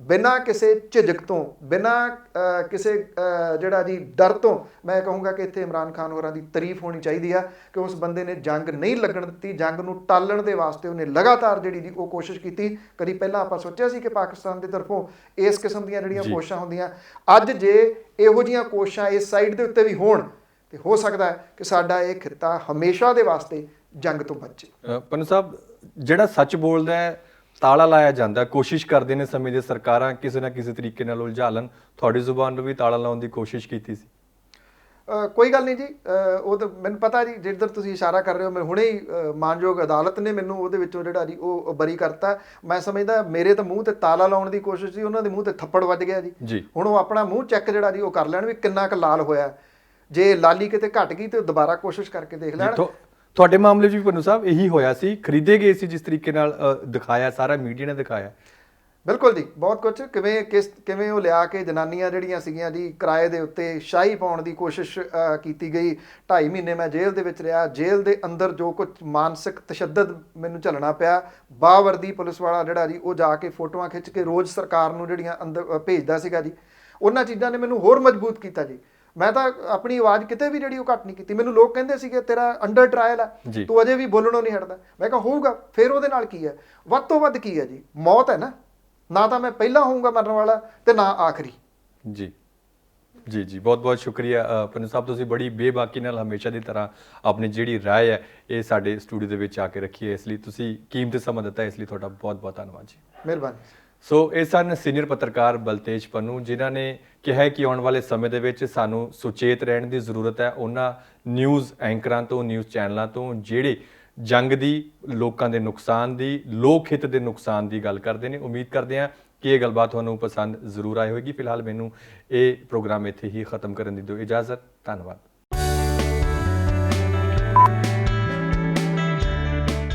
ਬਿਨਾਂ ਕਿਸੇ ਝਿਜਕ ਤੋਂ ਬਿਨਾਂ ਕਿਸੇ ਜਿਹੜਾ ਜੀ ਡਰ ਤੋਂ ਮੈਂ ਕਹੂੰਗਾ ਕਿ ਇੱਥੇ ਇਮਰਾਨ ਖਾਨ ਹੋਰਾਂ ਦੀ ਤਾਰੀਫ ਹੋਣੀ ਚਾਹੀਦੀ ਆ ਕਿ ਉਸ ਬੰਦੇ ਨੇ ਜੰਗ ਨਹੀਂ ਲੱਗਣ ਦਿੱਤੀ ਜੰਗ ਨੂੰ ਟਾਲਣ ਦੇ ਵਾਸਤੇ ਉਹਨੇ ਲਗਾਤਾਰ ਜਿਹੜੀ ਜੀ ਉਹ ਕੋਸ਼ਿਸ਼ ਕੀਤੀ ਕਦੀ ਪਹਿਲਾਂ ਆਪਾਂ ਸੋਚਿਆ ਸੀ ਕਿ ਪਾਕਿਸਤਾਨ ਦੀ ਤਰਫੋਂ ਇਸ ਕਿਸਮ ਦੀਆਂ ਜਿਹੜੀਆਂ। ਕੋਸ਼ਿਸ਼ਾਂ ਹੁੰਦੀਆਂ ਅੱਜ ਜੇ ਇਹੋ ਜੀਆਂ ਕੋਸ਼ਿਸ਼ਾਂ ਇਸ ਸਾਈਡ ਦੇ ਉੱਤੇ ਵੀ ਹੋਣ ਤੇ ਹੋ ਸਕਦਾ ਹੈ ਕਿ ਸਾਡਾ ਇਹ ਖਿੱਤਾ ਹਮੇਸ਼ਾ ਦੇ ਵਾਸਤੇ ਜੰਗ ਤੋਂ ਬਚੇ ਪੰਨੂ ਸਾਹਿਬ ਜਿਹੜਾ ਸੱਚ ਬੋਲਦਾ ਹੈ ਤਾਲਾ ਲਾਇਆ ਜਾਂਦਾ ਕੋਸ਼ਿਸ਼ ਕਰਦੇ ਨੇ ਸਮੇਂ ਦੇ ਸਰਕਾਰਾਂ ਕਿਸੇ ਨਾ ਕਿਸੇ ਤਰੀਕੇ ਨਾਲ ਉਲਝਾ ਲੈਣ ਤੁਹਾਡੀ ਜ਼ੁਬਾਨ ਨੂੰ ਵੀ ਤਾਲਾ ਲਾਉਣ ਦੀ ਕੋਸ਼ਿਸ਼ ਕੀਤੀ ਸੀ। ਕੋਈ ਗੱਲ ਨਹੀਂ ਜੀ। ਉਹ ਤਾਂ ਮੈਨੂੰ ਪਤਾ ਜੀ ਜਿੱਧਰ ਤੁਸੀਂ ਇਸ਼ਾਰਾ ਕਰ ਰਹੇ ਹੋ ਮੈਂ ਹੁਣੇ ਹੀ ਮਾਨਯੋਗ ਅਦਾਲਤ ਨੇ ਮੈਨੂੰ ਉਹਦੇ ਵਿੱਚੋਂ ਜਿਹੜਾ ਜੀ ਉਹ ਬਰੀ ਕਰਤਾ। ਮੈਂ ਸਮਝਦਾ ਮੇਰੇ ਤਾਂ ਮੂੰਹ ਤੇ ਤਾਲਾ ਲਾਉਣ ਦੀ ਕੋਸ਼ਿਸ਼ ਸੀ ਉਹਨਾਂ ਦੇ ਮੂੰਹ ਤੇ ਥੱਪੜ ਵੱਜ ਗਿਆ ਜੀ। ਹੁਣ ਉਹ ਆਪਣਾ ਮੂੰਹ ਚੈੱਕ ਜਿਹੜਾ ਜੀ ਉਹ ਕਰ ਲੈਣ ਵੀ ਕਿੰਨਾ ਕੁ ਲਾਲ ਹੋਇਆ। ਜੇ ਲਾਲੀ ਕਿਤੇ ਘਟ ਗਈ ਤੇ ਦੁਬਾਰਾ ਕੋਸ਼ਿਸ਼ ਕਰਕੇ ਦੇਖ ਲੈਣ। ਤੁਹਾਡੇ ਮਾਮਲੇ 'ਚ ਵੀ ਪੰਨੂ ਸਾਹਿਬ ਇਹੀ ਹੋਇਆ ਸੀ, ਖਰੀਦੇ ਗਏ ਸੀ ਜਿਸ ਤਰੀਕੇ ਨਾਲ ਦਿਖਾਇਆ, ਸਾਰਾ ਮੀਡੀਆ ਨੇ ਦਿਖਾਇਆ। ਬਿਲਕੁਲ ਜੀ, ਬਹੁਤ ਕੁਝ ਕਿਵੇਂ ਕਿਸ, ਕਿਵੇਂ ਉਹ ਲਿਆ ਕੇ ਜਨਾਨੀਆਂ ਜਿਹੜੀਆਂ ਸੀਗੀਆਂ ਜੀ, ਕਿਰਾਏ ਦੇ ਉੱਤੇ ਸ਼ਾਹੀ ਪਾਉਣ ਦੀ ਕੋਸ਼ਿਸ਼ ਕੀਤੀ ਗਈ। 2.5 ਮਹੀਨੇ ਮੈਂ ਜੇਲ੍ਹ ਦੇ ਵਿੱਚ ਰਿਹਾ, ਜੇਲ੍ਹ ਦੇ ਅੰਦਰ ਜੋ ਕੁਝ ਮਾਨਸਿਕ ਤਸ਼ੱਦਦ ਮੈਨੂੰ ਝੱਲਣਾ ਪਿਆ, ਬਾਵਰਦੀ ਪੁਲਿਸ ਵਾਲਾ ਜਿਹੜਾ ਜੀ, ਉਹ ਜਾ ਕੇ ਫੋਟੋਆਂ ਖਿੱਚ ਕੇ ਰੋਜ਼ ਸਰਕਾਰ ਨੂੰ ਜਿਹੜੀਆਂ ਅੰਦਰ ਭੇਜਦਾ ਸੀਗਾ ਜੀ, ਉਹਨਾਂ ਚੀਜ਼ਾਂ ਨੇ ਮੈਨੂੰ ਹੋਰ ਮਜ਼ਬੂਤ ਕੀਤਾ ਜੀ। ਮੈਂ ਤਾਂ ਆਪਣੀ ਆਵਾਜ਼ ਕਿਤੇ ਵੀ ਜਿਹੜੀ ਉਹ ਘੱਟ ਨਹੀਂ ਕੀਤੀ। ਮੈਨੂੰ ਲੋਕ ਕਹਿੰਦੇ ਸੀਗੇ ਤੇਰਾ ਅੰਡਰ ਟ੍ਰਾਇਲ ਆ ਜੀ। ਤੂੰ ਅਜੇ ਵੀ ਬੋਲਣੋਂ ਨਹੀਂ ਹਟਦਾ। ਮੈਂ ਕਿਹਾ ਹੋਊਗਾ ਫਿਰ ਉਹਦੇ ਨਾਲ ਕੀ ਹੈ? ਵੱਧ ਤੋਂ ਵੱਧ ਕੀ ਹੈ ਜੀ? ਮੌਤ ਹੈ ਨਾ। ਨਾ ਤਾਂ ਮੈਂ ਪਹਿਲਾਂ ਹੋਊਂਗਾ ਮਰਨ ਵਾਲਾ ਤੇ ਨਾ ਆਖਰੀ। ਜੀ। ਜੀ ਜੀ। ਬਹੁਤ ਬਹੁਤ ਸ਼ੁਕਰੀਆ ਪੰਨੂ ਸਾਹਿਬ। ਤੁਸੀਂ ਬੜੀ ਬੇਬਾਕੀ ਨਾਲ ਹਮੇਸ਼ਾ ਦੀ ਤਰ੍ਹਾਂ ਆਪਣੀ ਜਿਹੜੀ ਰਾਏ ਹੈ ਇਹ ਸਾਡੇ ਸਟੂਡੀਓ ਦੇ ਵਿੱਚ ਆ ਕੇ ਰੱਖੀ ਹੈ। ਇਸ ਲਈ ਤੁਸੀਂ ਕੀਮਤੀ ਸਮਾਂ ਦਿੱਤਾ ਇਸ ਲਈ ਤੁਹਾਡਾ ਬਹੁਤ ਬਹੁਤ ਧੰਨਵਾਦ ਜੀ। ਮਿਹਰਬਾਨੀ। ਸੋ ਇਹ ਸਨ ਸੀਨੀਅਰ ਪੱਤਰਕਾਰ ਬਲਤੇਜ ਪੰਨੂ, ਜਿਨ੍ਹਾਂ ਨੇ ਕਿਹਾ ਕਿ ਆਉਣ ਵਾਲੇ ਸਮੇਂ ਦੇ ਵਿੱਚ ਸਾਨੂੰ ਸੁਚੇਤ ਰਹਿਣ ਦੀ ਜ਼ਰੂਰਤ ਹੈ ਉਹਨਾਂ ਨਿਊਜ਼ ਐਂਕਰਾਂ ਤੋਂ, ਨਿਊਜ਼ ਚੈਨਲਾਂ ਤੋਂ, ਜਿਹੜੇ ਜੰਗ ਦੀ, ਲੋਕਾਂ ਦੇ ਨੁਕਸਾਨ ਦੀ, ਲੋਕ ਹਿੱਤ ਦੇ ਨੁਕਸਾਨ ਦੀ ਗੱਲ ਕਰਦੇ ਨੇ। ਉਮੀਦ ਕਰਦੇ ਹਾਂ ਕਿ ਇਹ ਗੱਲਬਾਤ ਤੁਹਾਨੂੰ ਪਸੰਦ ਜ਼ਰੂਰ ਆਈ ਹੋਵੇਗੀ। ਫਿਲਹਾਲ ਮੈਨੂੰ ਇਹ ਪ੍ਰੋਗਰਾਮ ਇੱਥੇ ਹੀ ਖਤਮ ਕਰਨ ਦੀ ਦਿਓ ਇਜਾਜ਼ਤ। ਧੰਨਵਾਦ।